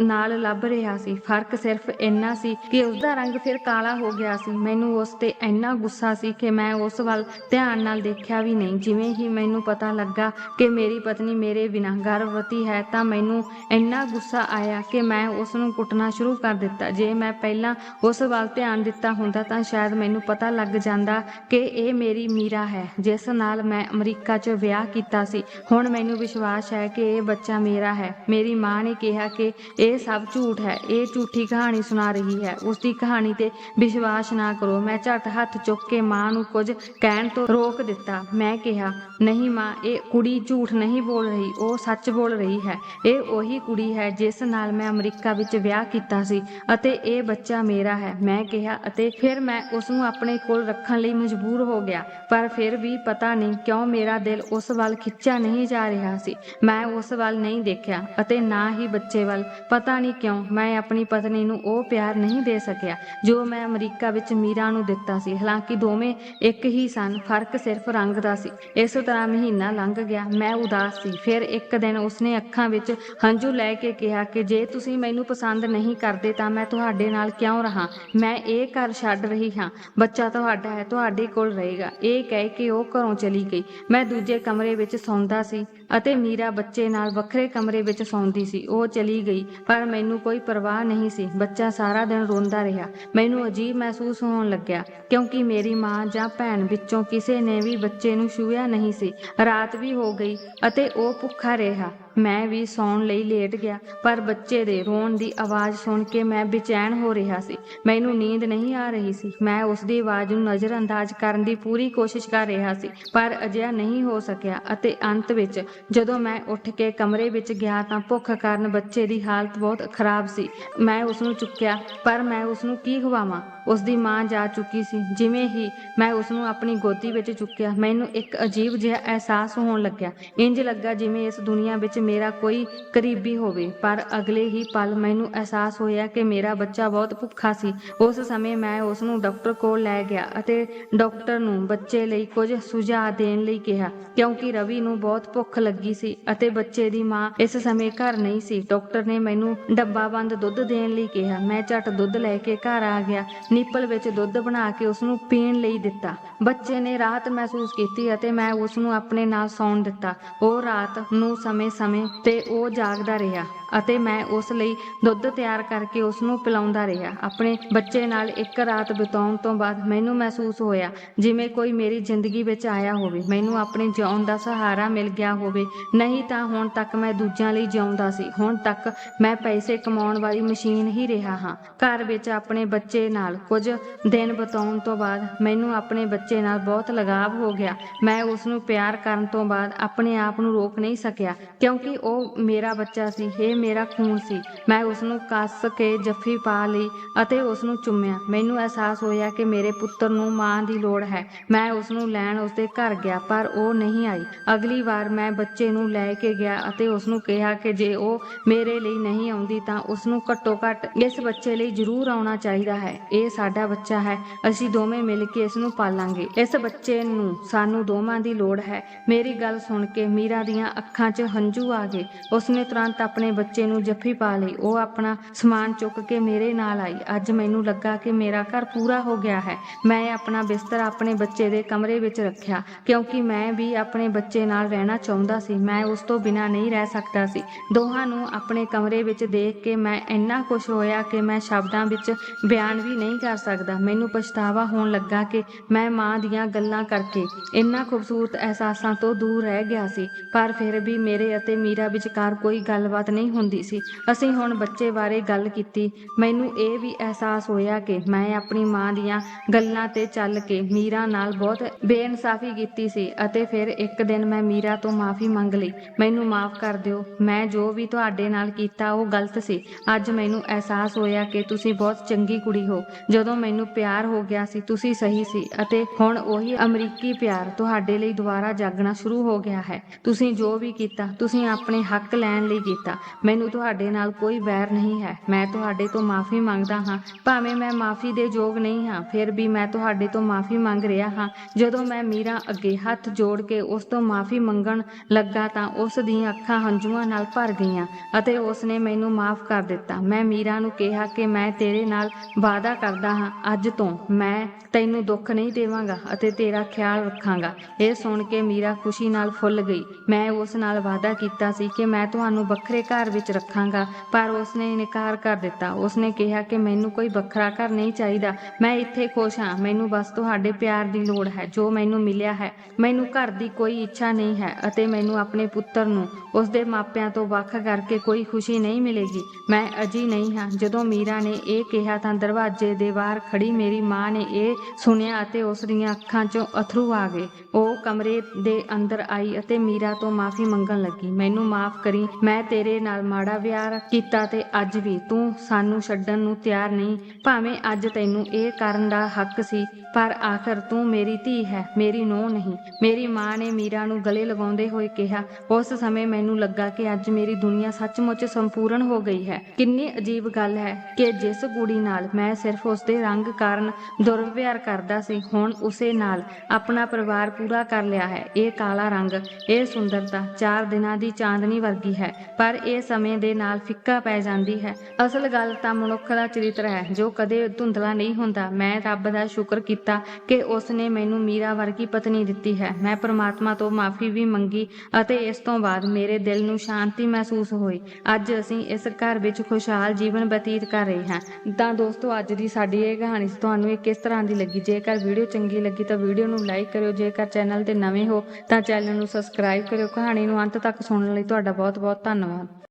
ਨਾਲ ਲੱਭ ਰਿਹਾ ਸੀ। ਫ਼ਰਕ ਸਿਰਫ ਇੰਨਾ ਸੀ ਕਿ ਉਸ ਦਾ ਰੰਗ ਫਿਰ ਕਾਲਾ ਹੋ ਗਿਆ ਸੀ। ਮੈਨੂੰ ਉਸ ਤੇ ਇੰਨਾ ਗੁੱਸਾ ਸੀ ਕਿ ਮੈਂ ਉਸ ਵੱਲ ਧਿਆਨ ਨਾਲ ਦੇਖਿਆ ਵੀ ਨਹੀਂ। ਜਿਵੇਂ ਹੀ ਮੈਨੂੰ ਪਤਾ ਲੱਗਾ ਕਿ ਮੇਰੀ ਪਤਨੀ ਮੇਰੇ ਬਿਨਾਂ ਗਰਭਵਤੀ ਹੈ ਤਾਂ ਮੈਨੂੰ ਇੰਨਾ ਗੁੱਸਾ ਆਇਆ ਕਿ ਮੈਂ ਉਸ ਨੂੰ ਕੁੱਟਣਾ ਸ਼ੁਰੂ ਕਰ ਦਿੱਤਾ। ਜੇ ਮੈਂ ਪਹਿਲਾਂ ਉਸ ਵੱਲ ਧਿਆਨ ਦਿੱਤਾ ਹੁੰਦਾ ਤਾਂ ਸ਼ਾਇਦ ਮੈਨੂੰ ਪਤਾ ਲੱਗ ਜਾਂਦਾ ਕਿ ਇਹ ਮੇਰੀ ਮੀਰਾ ਹੈ। ਜਿਸ ਨਾਲ ਮੈਂ ਅਮਰੀਕਾ 'ਚ ਵਿਆਹ ਕੀਤਾ ਸੀ। ਹੁਣ ਮੈਨੂੰ ਵਿਸ਼ਵਾਸ ਹੈ ਕਿ ਇਹ ਬੱਚਾ ਮੇਰਾ ਹੈ। ਮੇਰੀ ਮਾਂ ਨੇ ਕਿਹਾ ਕਿ ਇਹ ਸਭ ਝੂਠ ਹੈ। ਇਹ ਝੂਠੀ ਕਹਾਣੀ ਸੁਣਾ ਰਹੀ ਹੈ। ਉਸ ਦੀ ਕਹਾਣੀ ਤੇ ਵਿਸ਼ਵਾਸ ਨਾ ਕਰੋ। ਮੈਂ ਝਟ ਹੱਥ ਚੁੱਕ ਕੇ ਮਾਂ ਨੂੰ ਕੁਝ ਕਹਿਣ ਤੋਂ ਰੋਕ ਦਿੱਤਾ। ਮੈਂ ਕਿਹਾ, ਨਹੀਂ ਮਾਂ, ਇਹ ਕੁੜੀ ਝੂਠ ਨਹੀਂ ਬੋਲ ਰਹੀ। ਉਹ ਸੱਚ ਬੋਲ ਰਹੀ ਹੈ। ਇਹ ਉਹੀ ਕੁੜੀ ਹੈ ਜਿਸ ਨਾਲ ਮੈਂ ਅਮਰੀਕਾ ਵਿੱਚ ਵਿਆਹ ਕੀਤਾ ਸੀ ਅਤੇ ਇਹ ਬੱਚਾ ਮੇਰਾ ਹੈ। ਮੈਂ ਕਿਹਾ, ਅਤੇ ਫਿਰ ਮੈਂ ਉਸ ਨੂੰ ਆਪਣੇ ਕੋਲ ਰੱਖਣ ਲਈ ਮਜਬੂਰ ਹੋ ਗਿਆ। ਪਰ ਫਿਰ ਵੀ ਪਤਾ ਨਹੀਂ ਕਿਉਂ ਮੇਰਾ ਦਿਲ ਉਸ ਵੱਲ ਖਿੱਚਿਆ ਨਹੀਂ ਜਾ ਰਿਹਾ ਸੀ। ਮੈਂ ਉਸ ਵੱਲ ਨਹੀਂ ਦੇਖਿਆ ਅਤੇ ਨਾ ਹੀ ਬੱਚੇ ਵੱਲ। ਪਤਾ ਨਹੀਂ ਕਿਉਂ ਮੈਂ ਆਪਣੀ ਪਤਨੀ ਨੂੰ ਉਹ ਪਿਆਰ ਨਹੀਂ ਦੇ ਸਕਿਆ ਜੋ ਮੈਂ ਅਮਰੀਕਾ ਵਿੱਚ ਮੀਰਾ ਨੂੰ ਦਿੱਤਾ ਸੀ। ਹਾਲਾਂਕਿ ਦੋਵੇਂ ਇੱਕ ਹੀ ਸਨ, ਫ਼ਰਕ ਸਿਰਫ ਰੰਗ ਦਾ ਸੀ। ਇਸ ਤਰ੍ਹਾਂ ਮਹੀਨਾ ਲੰਘ ਗਿਆ, ਮੈਂ ਉਦਾਸ ਸੀ। ਫਿਰ ਇੱਕ ਦਿਨ ਉਸਨੇ ਅੱਖਾਂ ਵਿੱਚ ਹੰਝੂ ਲੈ ਕੇ ਕਿਹਾ ਕਿ ਜੇ ਤੁਸੀਂ ਮੈਨੂੰ ਪਸੰਦ ਨਹੀਂ ਕਰਦੇ ਤਾਂ ਮੈਂ ਤੁਹਾਡੇ ਨਾਲ ਕਿਉਂ ਰਹਾ? ਮੈਂ ਇਹ ਘਰ ਛੱਡ ਰਹੀ ਹਾਂ। ਬੱਚਾ ਤੁਹਾਡਾ ਹੈ, ਤੁਹਾਡੇ ਕੋਲ ਰਹੇਗਾ। ਇਹ ਕਹਿ ਕੇ ਉਹ ਘਰੋਂ ਚਲੀ ਗਈ। ਮੈਂ ਦੂਜੇ ਕਮਰੇ ਵਿੱਚ ਸੌਂਦਾ ਸੀ ਅਤੇ ਮੀਰਾ ਬੱਚੇ ਨਾਲ ਵੱਖਰੇ ਕਮਰੇ ਵਿੱਚ ਸੌਂਦੀ ਸੀ, ਉਹ ਚਲੀ ਗਈ, ਪਰ ਮੈਨੂੰ ਕੋਈ ਪਰਵਾਹ ਨਹੀਂ ਸੀ, ਬੱਚਾ ਸਾਰਾ ਦਿਨ ਰੋਂਦਾ ਰਿਹਾ। ਮੈਨੂੰ ਅਜੀਬ ਮਹਿਸੂਸ ਹੋਣ ਲੱਗਿਆ, ਕਿਉਂਕਿ ਮੇਰੀ ਮਾਂ ਜਾਂ ਭੈਣ ਵਿੱਚੋਂ ਕਿਸੇ ਨੇ ਵੀ ਬੱਚੇ ਨੂੰ ਛੂਹਿਆ ਨਹੀਂ ਸੀ। ਰਾਤ ਵੀ ਹੋ ਗਈ ਅਤੇ ਉਹ ਭੁੱਖਾ ਰਿਹਾ। ਮੈਂ ਵੀ ਸੌਣ ਲਈ ਲੇਟ ਗਿਆ, ਪਰ ਬੱਚੇ ਦੇ ਰੋਣ ਦੀ ਆਵਾਜ਼ ਸੁਣ ਕੇ ਮੈਂ ਬੇਚੈਨ ਹੋ ਰਿਹਾ ਸੀ। ਮੈਨੂੰ ਨੀਂਦ ਨਹੀਂ ਆ ਰਹੀ ਸੀ। ਮੈਂ ਉਸ ਦੀ ਆਵਾਜ਼ ਨੂੰ ਨਜ਼ਰਅੰਦਾਜ਼ ਕਰਨ ਦੀ ਪੂਰੀ ਕੋਸ਼ਿਸ਼ ਕਰ ਰਿਹਾ ਸੀ, ਪਰ ਅਜਿਹਾ ਨਹੀਂ ਹੋ ਸਕਿਆ ਅਤੇ ਅੰਤ ਵਿੱਚ ਜਦੋਂ ਮੈਂ ਉੱਠ ਕੇ ਕਮਰੇ ਵਿੱਚ ਗਿਆ ਤਾਂ ਭੁੱਖ ਕਾਰਨ ਬੱਚੇ ਦੀ ਹਾਲਤ ਬਹੁਤ ਖਰਾਬ ਸੀ। ਮੈਂ ਉਸ ਨੂੰ ਚੁੱਕਿਆ, ਪਰ ਮੈਂ ਉਸ ਨੂੰ ਕੀ ਖਵਾਵਾਂ? ਉਸ ਦੀ ਮਾਂ ਜਾ ਚੁੱਕੀ ਸੀ। ਜਿਵੇਂ ਹੀ ਮੈਂ ਉਸ ਨੂੰ ਆਪਣੀ ਗੋਦੀ ਵਿੱਚ ਚੁੱਕਿਆ, ਮੈਨੂੰ ਇੱਕ ਅਜੀਬ ਜਿਹਾ ਅਹਿਸਾਸ ਹੋਣ ਲੱਗਿਆ। ਇੰਜ ਲੱਗਾ ਜਿਵੇਂ ਇਸ ਦੁਨੀਆ ਵਿੱਚ ਮੇਰਾ ਕੋਈ ਕਰੀਬੀ ਹੋਵੇ, ਪਰ ਅਗਲੇ ਹੀ ਪਲ ਮੈਨੂੰ ਅਹਿਸਾਸ ਹੋਇਆ ਕਿ ਮੇਰਾ ਬੱਚਾ ਬਹੁਤ ਭੁੱਖਾ ਸੀ। ਉਸ ਸਮੇਂ ਮੈਂ ਉਸ ਨੂੰ ਡਾਕਟਰ ਕੋਲ ਲੈ ਗਿਆ ਅਤੇ ਡਾਕਟਰ ਨੂੰ ਬੱਚੇ ਲਈ ਕੁਝ ਸੁਝਾਅ ਦੇਣ ਲਈ ਕਿਹਾ, ਕਿਉਂਕਿ ਰਵੀ ਨੂੰ ਬਹੁਤ ਭੁੱਖ ਲੱਗੀ ਸੀ ਅਤੇ ਬੱਚੇ ਦੀ ਮਾਂ ਇਸ ਸਮੇਂ ਘਰ ਨਹੀਂ ਸੀ। ਡਾਕਟਰ ਨੇ ਮੈਨੂੰ ਡੱਬਾ ਬੰਦ ਦੁੱਧ ਦੇਣ ਲਈ ਕਿਹਾ। ਮੈਂ ਝਟ ਦੁੱਧ ਲੈ ਕੇ ਘਰ ਆ ਗਿਆ। ਨਿੱਪਲ ਵਿੱਚ ਦੁੱਧ ਬਣਾ ਕੇ ਉਸ ਨੂੰ ਪੀਣ ਲਈ ਦਿੱਤਾ। ਬੱਚੇ ਨੇ ਰਾਹਤ ਮਹਿਸੂਸ ਕੀਤੀ ਅਤੇ ਮੈਂ ਉਸ ਨੂੰ ਆਪਣੇ ਨਾਲ ਸੌਣ ਦਿੱਤਾ। ਉਹ ਰਾਤ ਨੂੰ ਸਮੇਂ-ਸਮੇਂ ਤੇ ਉਹ ਜਾਗਦਾ ਰਿਹਾ। ਅਤੇ ਮੈਂ ਉਸ ਲਈ ਦੁੱਧ ਤਿਆਰ ਕਰਕੇ ਉਸ ਨੂੰ ਪਿਲਾਉਂਦਾ ਰਿਹਾ। ਆਪਣੇ ਬੱਚੇ ਨਾਲ ਇੱਕ ਰਾਤ ਬਿਤਾਉਣ ਤੋਂ ਬਾਅਦ ਮੈਨੂੰ ਮਹਿਸੂਸ ਹੋਇਆ, ਜਿਵੇਂ ਕੋਈ ਮੇਰੀ ਜ਼ਿੰਦਗੀ ਵਿੱਚ ਆਇਆ ਹੋਵੇ। ਮੈਨੂੰ ਆਪਣੇ ਜਿਉਣ ਦਾ ਸਹਾਰਾ ਮਿਲ ਗਿਆ ਹੋਵੇ। ਨਹੀਂ ਤਾਂ ਹੁਣ ਤੱਕ ਮੈਂ ਦੂਜਿਆਂ ਲਈ ਜਿਉਂਦਾ ਸੀ। ਹੁਣ ਤੱਕ ਮੈਂ ਪੈਸੇ ਕਮਾਉਣ ਵਾਲੀ ਮਸ਼ੀਨ ਹੀ ਰਿਹਾ ਹਾਂ। ਘਰ ਵਿੱਚ ਆਪਣੇ ਬੱਚੇ ਨਾਲ ਕੁਝ ਦਿਨ ਬਿਤਾਉਣ ਤੋਂ ਬਾਅਦ ਮੈਨੂੰ ਆਪਣੇ ਬੱਚੇ ਨਾਲ ਬਹੁਤ ਲਗਾਵ ਹੋ ਗਿਆ। ਮੈਂ ਉਸ ਨੂੰ ਪਿਆਰ ਕਰਨ ਤੋਂ ਬਾਅਦ ਆਪਣੇ ਆਪ ਨੂੰ ਰੋਕ ਨਹੀਂ ਸਕਿਆ, ਕਿਉਂਕਿ ਉਹ ਮੇਰਾ ਬੱਚਾ ਸੀ। ਇਹ ਮੇਰਾ ਖੂਨ ਸੀ। ਮੈਂ ਉਸ ਨੂੰ ਕੱਸ ਕੇ ਜੱਫੀ ਪਾ ਲਈ ਅਤੇ ਉਸ ਨੂੰ ਚੁੰਮਿਆ। ਮੈਨੂੰ ਅਹਿਸਾਸ ਹੋਇਆ ਕਿ ਮੇਰੇ ਪੁੱਤਰ ਨੂੰ ਮਾਂ ਦੀ ਲੋੜ ਹੈ। ਮੈਂ ਉਸ ਨੂੰ ਲੈਣ ਉਸ ਦੇ ਘਰ ਗਿਆ, ਪਰ ਉਹ ਨਹੀਂ ਆਈ। ਅਗਲੀ ਵਾਰ ਮੈਂ ਬੱਚੇ ਨੂੰ ਲੈ ਕੇ ਗਿਆ ਅਤੇ ਉਸ ਨੂੰ ਕਿਹਾ ਕਿ ਜੇ ਉਹ ਮੇਰੇ ਲਈ ਨਹੀਂ ਆਉਂਦੀ ਤਾਂ ਉਸ ਨੂੰ ਘੱਟੋ ਘੱਟ ਇਸ ਬੱਚੇ ਲਈ ਜ਼ਰੂਰ ਆਉਣਾ ਚਾਹੀਦਾ ਹੈ। ਇਹ ਸਾਡਾ ਬੱਚਾ ਹੈ। ਅਸੀਂ ਦੋਵੇਂ ਮਿਲ ਕੇ ਇਸ ਨੂੰ ਪਾਲਾਂਗੇ। ਇਸ ਬੱਚੇ ਨੂੰ ਸਾਨੂੰ ਦੋਵਾਂ ਦੀ ਲੋੜ ਹੈ। ਮੇਰੀ ਗੱਲ ਸੁਣ ਕੇ ਮੀਰਾ ਦੀਆਂ ਅੱਖਾਂ 'ਚ ਹੰਝੂ ਆ ਗਏ। ਉਸਨੇ ਤੁਰੰਤ ਆਪਣੇ ਬੱਚੇ ਨੂੰ ਜੱਫੀ ਪਾ ਲਈ। ਉਹ ਆਪਣਾ ਸਮਾਨ ਚੁੱਕ ਕੇ ਮੇਰੇ ਨਾਲ ਆਈ। ਅੱਜ ਮੈਨੂੰ ਲੱਗਾ ਕਿ ਮੇਰਾ ਘਰ ਪੂਰਾ ਹੋ ਗਿਆ ਹੈ। ਮੈਂ ਆਪਣਾ ਬਿਸਤਰ ਆਪਣੇ ਬੱਚੇ ਦੇ ਕਮਰੇ ਵਿੱਚ ਰੱਖਿਆ, ਕਿਉਂਕਿ ਮੈਂ ਵੀ ਆਪਣੇ ਬੱਚੇ ਨਾਲ ਰਹਿਣਾ ਚਾਹੁੰਦਾ ਸੀ। ਮੈਂ ਉਸ ਤੋਂ ਬਿਨਾਂ ਨਹੀਂ ਰਹਿ ਸਕਦਾ ਸੀ। ਦੋਹਾਂ ਨੂੰ ਆਪਣੇ ਕਮਰੇ ਵਿੱਚ ਦੇਖ ਕੇ ਮੈਂ ਇੰਨਾ ਖੁਸ਼ ਹੋਇਆ ਕਿ ਮੈਂ ਸ਼ਬਦਾਂ ਵਿੱਚ ਬਿਆਨ ਵੀ ਨਹੀਂ ਕਰ ਸਕਦਾ। ਮੈਨੂੰ ਪਛਤਾਵਾ ਹੋਣ ਲੱਗਾ ਕਿ ਮੈਂ ਮਾਂ ਦੀਆਂ ਗੱਲਾਂ ਕਰਕੇ ਇੰਨਾ ਖੂਬਸੂਰਤ ਅਹਿਸਾਸਾਂ ਤੋਂ ਦੂਰ ਰਹਿ ਗਿਆ ਸੀ। ਪਰ ਫਿਰ ਵੀ ਮੇਰੇ ਅਤੇ ਮੀਰਾ ਵਿਚਕਾਰ ਕੋਈ ਗੱਲਬਾਤ ਨਹੀਂ ਹੁੰਦੀ ਸੀ। ਅਸੀਂ ਹੁਣ ਬੱਚੇ ਬਾਰੇ ਗੱਲ ਕੀਤੀ। ਮੈਨੂੰ ਇਹ ਵੀ ਅਹਿਸਾਸ ਹੋਇਆ ਕਿ ਮੈਂ ਆਪਣੀ ਮਾਂ ਦੀਆਂ ਗੱਲਾਂ ਤੇ ਚੱਲ ਕੇ ਮੀਰਾ ਨਾਲ ਬਹੁਤ ਬੇਇਨਸਾਫੀ ਕੀਤੀ ਸੀ ਅਤੇ ਫਿਰ ਇੱਕ ਦਿਨ ਮੈਂ ਮੀਰਾ ਤੋਂ ਮਾਫੀ ਮੰਗ ਲਈ। ਮੈਨੂੰ ਮਾਫ ਕਰ ਦਿਓ। ਮੈਂ ਜੋ ਵੀ ਤੁਹਾਡੇ ਨਾਲ ਕੀਤਾ, ਉਹ ਗਲਤ ਸੀ। ਅੱਜ ਮੈਨੂੰ ਅਹਿਸਾਸ ਹੋਇਆ ਕਿ ਤੁਸੀਂ ਬਹੁਤ ਚੰਗੀ ਕੁੜੀ ਹੋ। ਜਦੋਂ ਮੈਨੂੰ ਪਿਆਰ ਹੋ ਗਿਆ ਸੀ, ਤੁਸੀਂ ਸਹੀ ਸੀ ਅਤੇ ਹੁਣ ਉਹੀ ਅਮਰੀਕੀ ਪਿਆਰ ਤੁਹਾਡੇ ਲਈ ਦੁਬਾਰਾ ਜਾਗਣਾ ਸ਼ੁਰੂ ਹੋ ਗਿਆ ਹੈ। ਤੁਸੀਂ ਜੋ ਵੀ ਕੀਤਾ, ਤੁਸੀਂ ਆਪਣੇ ਹੱਕ ਲੈਣ ਲਈ ਕੀਤਾ। ਮੈਨੂੰ ਤੁਹਾਡੇ ਨਾਲ ਕੋਈ ਵੈਰ ਨਹੀਂ ਹੈ। ਮੈਂ ਤੁਹਾਡੇ ਤੋਂ ਮਾਫੀ ਮੰਗਦਾ ਹਾਂ। ਭਾਵੇਂ ਮੈਂ ਮਾਫੀ ਦੇ ਯੋਗ ਨਹੀਂ ਹਾਂ, ਫਿਰ ਵੀ ਮੈਂ ਤੁਹਾਡੇ ਤੋਂ ਮਾਫੀ ਮੰਗ ਰਿਹਾ ਹਾਂ। ਜਦੋਂ ਮੈਂ ਮੀਰਾ ਅੱਗੇ ਹੱਥ ਜੋੜ ਕੇ ਉਸ ਤੋਂ ਮਾਫੀ ਮੰਗਣ ਲੱਗਾ ਤਾਂ ਉਸ ਦੀਆਂ ਅੱਖਾਂ ਹੰਝੂਆਂ ਨਾਲ ਭਰ ਗਈਆਂ ਅਤੇ ਉਸ ਨੇ ਮੈਨੂੰ ਮਾਫ ਕਰ ਦਿੱਤਾ। ਮੈਂ ਮੀਰਾ ਨੂੰ ਕਿਹਾ ਕਿ ਮੈਂ ਤੇਰੇ ਨਾਲ ਵਾਅਦਾ ਕਰਦਾ ਹਾਂ। ਅੱਜ ਤੋਂ ਮੈਂ ਤੈਨੂੰ ਦੁੱਖ ਨਹੀਂ ਦੇਵਾਂਗਾ ਅਤੇ ਤੇਰਾ ਖਿਆਲ ਰੱਖਾਂਗਾ। ਇਹ ਸੁਣ ਕੇ ਮੀਰਾ ਖੁਸ਼ੀ ਨਾਲ ਫੁੱਲ ਗਈ। ਮੈਂ ਉਸ ਨਾਲ ਵਾਅਦਾ ਕੀਤਾ ਸੀ ਕਿ ਮੈਂ ਤੁਹਾਨੂੰ ਵੱਖਰੇ ਘਰ ਵਿੱਚ ਰੱਖਾਂਗਾ। ਪਰ ਉਸਨੇ ਇਨਕਾਰ ਕਰ ਦਿੱਤਾ। ਉਸਨੇ ਕਿਹਾ ਕਿ ਮੈਨੂੰ ਕੋਈ ਵੱਖਰਾ ਘਰ ਨਹੀਂ ਚਾਹੀਦਾ। ਮੈਂ ਇੱਥੇ ਖੁਸ਼ ਹਾਂ। ਮੈਨੂੰ ਬਸ ਤੁਹਾਡੇ ਪਿਆਰ ਦੀ ਲੋੜ ਹੈ, ਜੋ ਮੈਨੂੰ ਮਿਲਿਆ ਹੈ। ਮੈਨੂੰ ਘਰ ਦੀ ਕੋਈ ਇੱਛਾ ਨਹੀਂ ਹੈ ਅਤੇ ਮੈਨੂੰ ਆਪਣੇ ਪੁੱਤਰ ਨੂੰ ਉਸਦੇ ਮਾਪਿਆਂ ਤੋਂ ਵੱਖ ਕਰਕੇ ਕੋਈ ਖੁਸ਼ੀ ਨਹੀਂ ਮਿਲੇਗੀ। ਮੈਂ ਅਜੀ ਨਹੀਂ ਹਾਂ। ਜਦੋਂ ਮੀਰਾ ਨੇ ਇਹ ਕਿਹਾ ਤਾਂ ਦਰਵਾਜ਼ੇ ਦੇ ਬਾਹਰ ਖੜੀ ਮੇਰੀ ਮਾਂ ਨੇ ਇਹ ਸੁਣਿਆ ਅਤੇ ਉਸ ਦੀਆਂ ਅੱਖਾਂ 'ਚੋਂ ਅਥਰੂ ਆ ਗਏ। ਉਹ ਕਮਰੇ ਦੇ ਅੰਦਰ ਆਈ ਅਤੇ ਮੀਰਾ ਤੋਂ ਮਾਫੀ ਮੰਗਣ ਲੱਗੀ। ਮੈਨੂੰ ਮਾਫ ਕਰੀ। ਮੈਂ ਤੇਰੇ ਨਾਲ ਮਾੜਾ ਵਿਆਹ ਕੀਤਾ ਤੇ ਅੱਜ ਵੀ ਤੂੰ ਸਾਨੂੰ ਛੱਡਣ ਨੂੰ ਤਿਆਰ ਨਹੀਂ। ਭਾਵੇਂ ਅੱਜ ਤੈਨੂੰ ਇਹ ਕਰਨ ਦਾ ਹੱਕ ਸੀ, ਪਰ ਆਖਰ ਤੂੰ ਮੇਰੀ ਧੀ ਹੈ, ਮੇਰੀ ਨੂੰਹ ਨਹੀਂ। ਮੇਰੀ ਮਾਂ ਨੇ ਮੀਰਾ ਨੂੰ ਗਲੇ ਲਗਾਉਂਦੇ ਹੋਏ ਕਿਹਾ, ਉਸ ਸਮੇਂ ਮੈਨੂੰ ਲੱਗਾ ਕਿ ਅੱਜ ਮੇਰੀ ਦੁਨੀਆ ਸੱਚਮੁੱਚ ਸੰਪੂਰਨ ਹੋ ਗਈ ਹੈ। ਕਿੰਨੀ ਅਜੀਬ ਗੱਲ ਹੈ ਕਿ ਜਿਸ ਕੁੜੀ ਨਾਲ ਮੈਂ ਸਿਰਫ ਉਸਦੇ ਰੰਗ ਕਾਰਨ ਦੁਰਵਿਵਹਾਰ ਕਰਦਾ ਸੀ, ਹੁਣ ਉਸੇ ਨਾਲ ਆਪਣਾ ਪਰਿਵਾਰ ਪੂਰਾ ਕਰ ਲਿਆ ਹੈ। ਇਹ ਕਾਲਾ ਰੰਗ, ਇਹ ਸੁੰਦਰਤਾ ਚਾਰ ਦਿਨਾਂ ਦੀ ਚਾਂਦਨੀ ਵਰਗੀ ਹੈ, ਪਰ ਇਹ ਸਮੇਂ ਦੇ ਨਾਲ ਫਿੱਕਾ ਪੈ ਜਾਂਦੀ ਹੈ। ਅਸਲ ਗੱਲ ਤਾਂ ਮਨੁੱਖ ਦਾ ਚਰਿੱਤਰ ਹੈ, ਜੋ ਕਦੇ ਧੁੰਦਲਾ ਨਹੀਂ ਹੁੰਦਾ। ਮੈਂ ਰੱਬ ਦਾ ਸ਼ੁਕਰ ਕੀਤਾ ਕਿ ਉਸ ਨੇ ਮੈਨੂੰ ਮੀਰਾ ਵਰਗੀ ਪਤਨੀ ਦਿੱਤੀ ਹੈ। ਮੈਂ ਪਰਮਾਤਮਾ ਤੋਂ ਮਾਫੀ ਵੀ ਮੰਗੀ ਅਤੇ ਇਸ ਤੋਂ ਬਾਅਦ ਮੇਰੇ ਦਿਲ ਨੂੰ ਸ਼ਾਂਤੀ ਮਹਿਸੂਸ ਹੋਈ। ਅੱਜ ਅਸੀਂ ਇਸ ਘਰ ਵਿੱਚ ਖੁਸ਼ਹਾਲ ਜੀਵਨ ਬਤੀਤ ਕਰ ਰਹੇ ਹਾਂ। ਤਾਂ ਦੋਸਤੋ, ਅੱਜ ਦੀ ਸਾਡੀ ਇਹ ਕਹਾਣੀ ਤੁਹਾਨੂੰ ਇਹ ਕਿਸ ਤਰ੍ਹਾਂ ਦੀ ਲੱਗੀ? ਜੇਕਰ ਵੀਡੀਓ ਚੰਗੀ ਲੱਗੀ ਤਾਂ ਵੀਡੀਓ ਨੂੰ ਲਾਈਕ ਕਰਿਓ। ਜੇਕਰ ਚੈਨਲ ਤੇ ਨਵੇਂ ਹੋ ਤਾਂ ਚੈਨਲ ਨੂੰ ਸਬਸਕ੍ਰਾਈਬ ਕਰਿਓ। ਕਹਾਣੀ ਨੂੰ ਅੰਤ ਤੱਕ ਸੁਣਨ ਲਈ ਤੁਹਾਡਾ ਬਹੁਤ ਬਹੁਤ ਧੰਨਵਾਦ।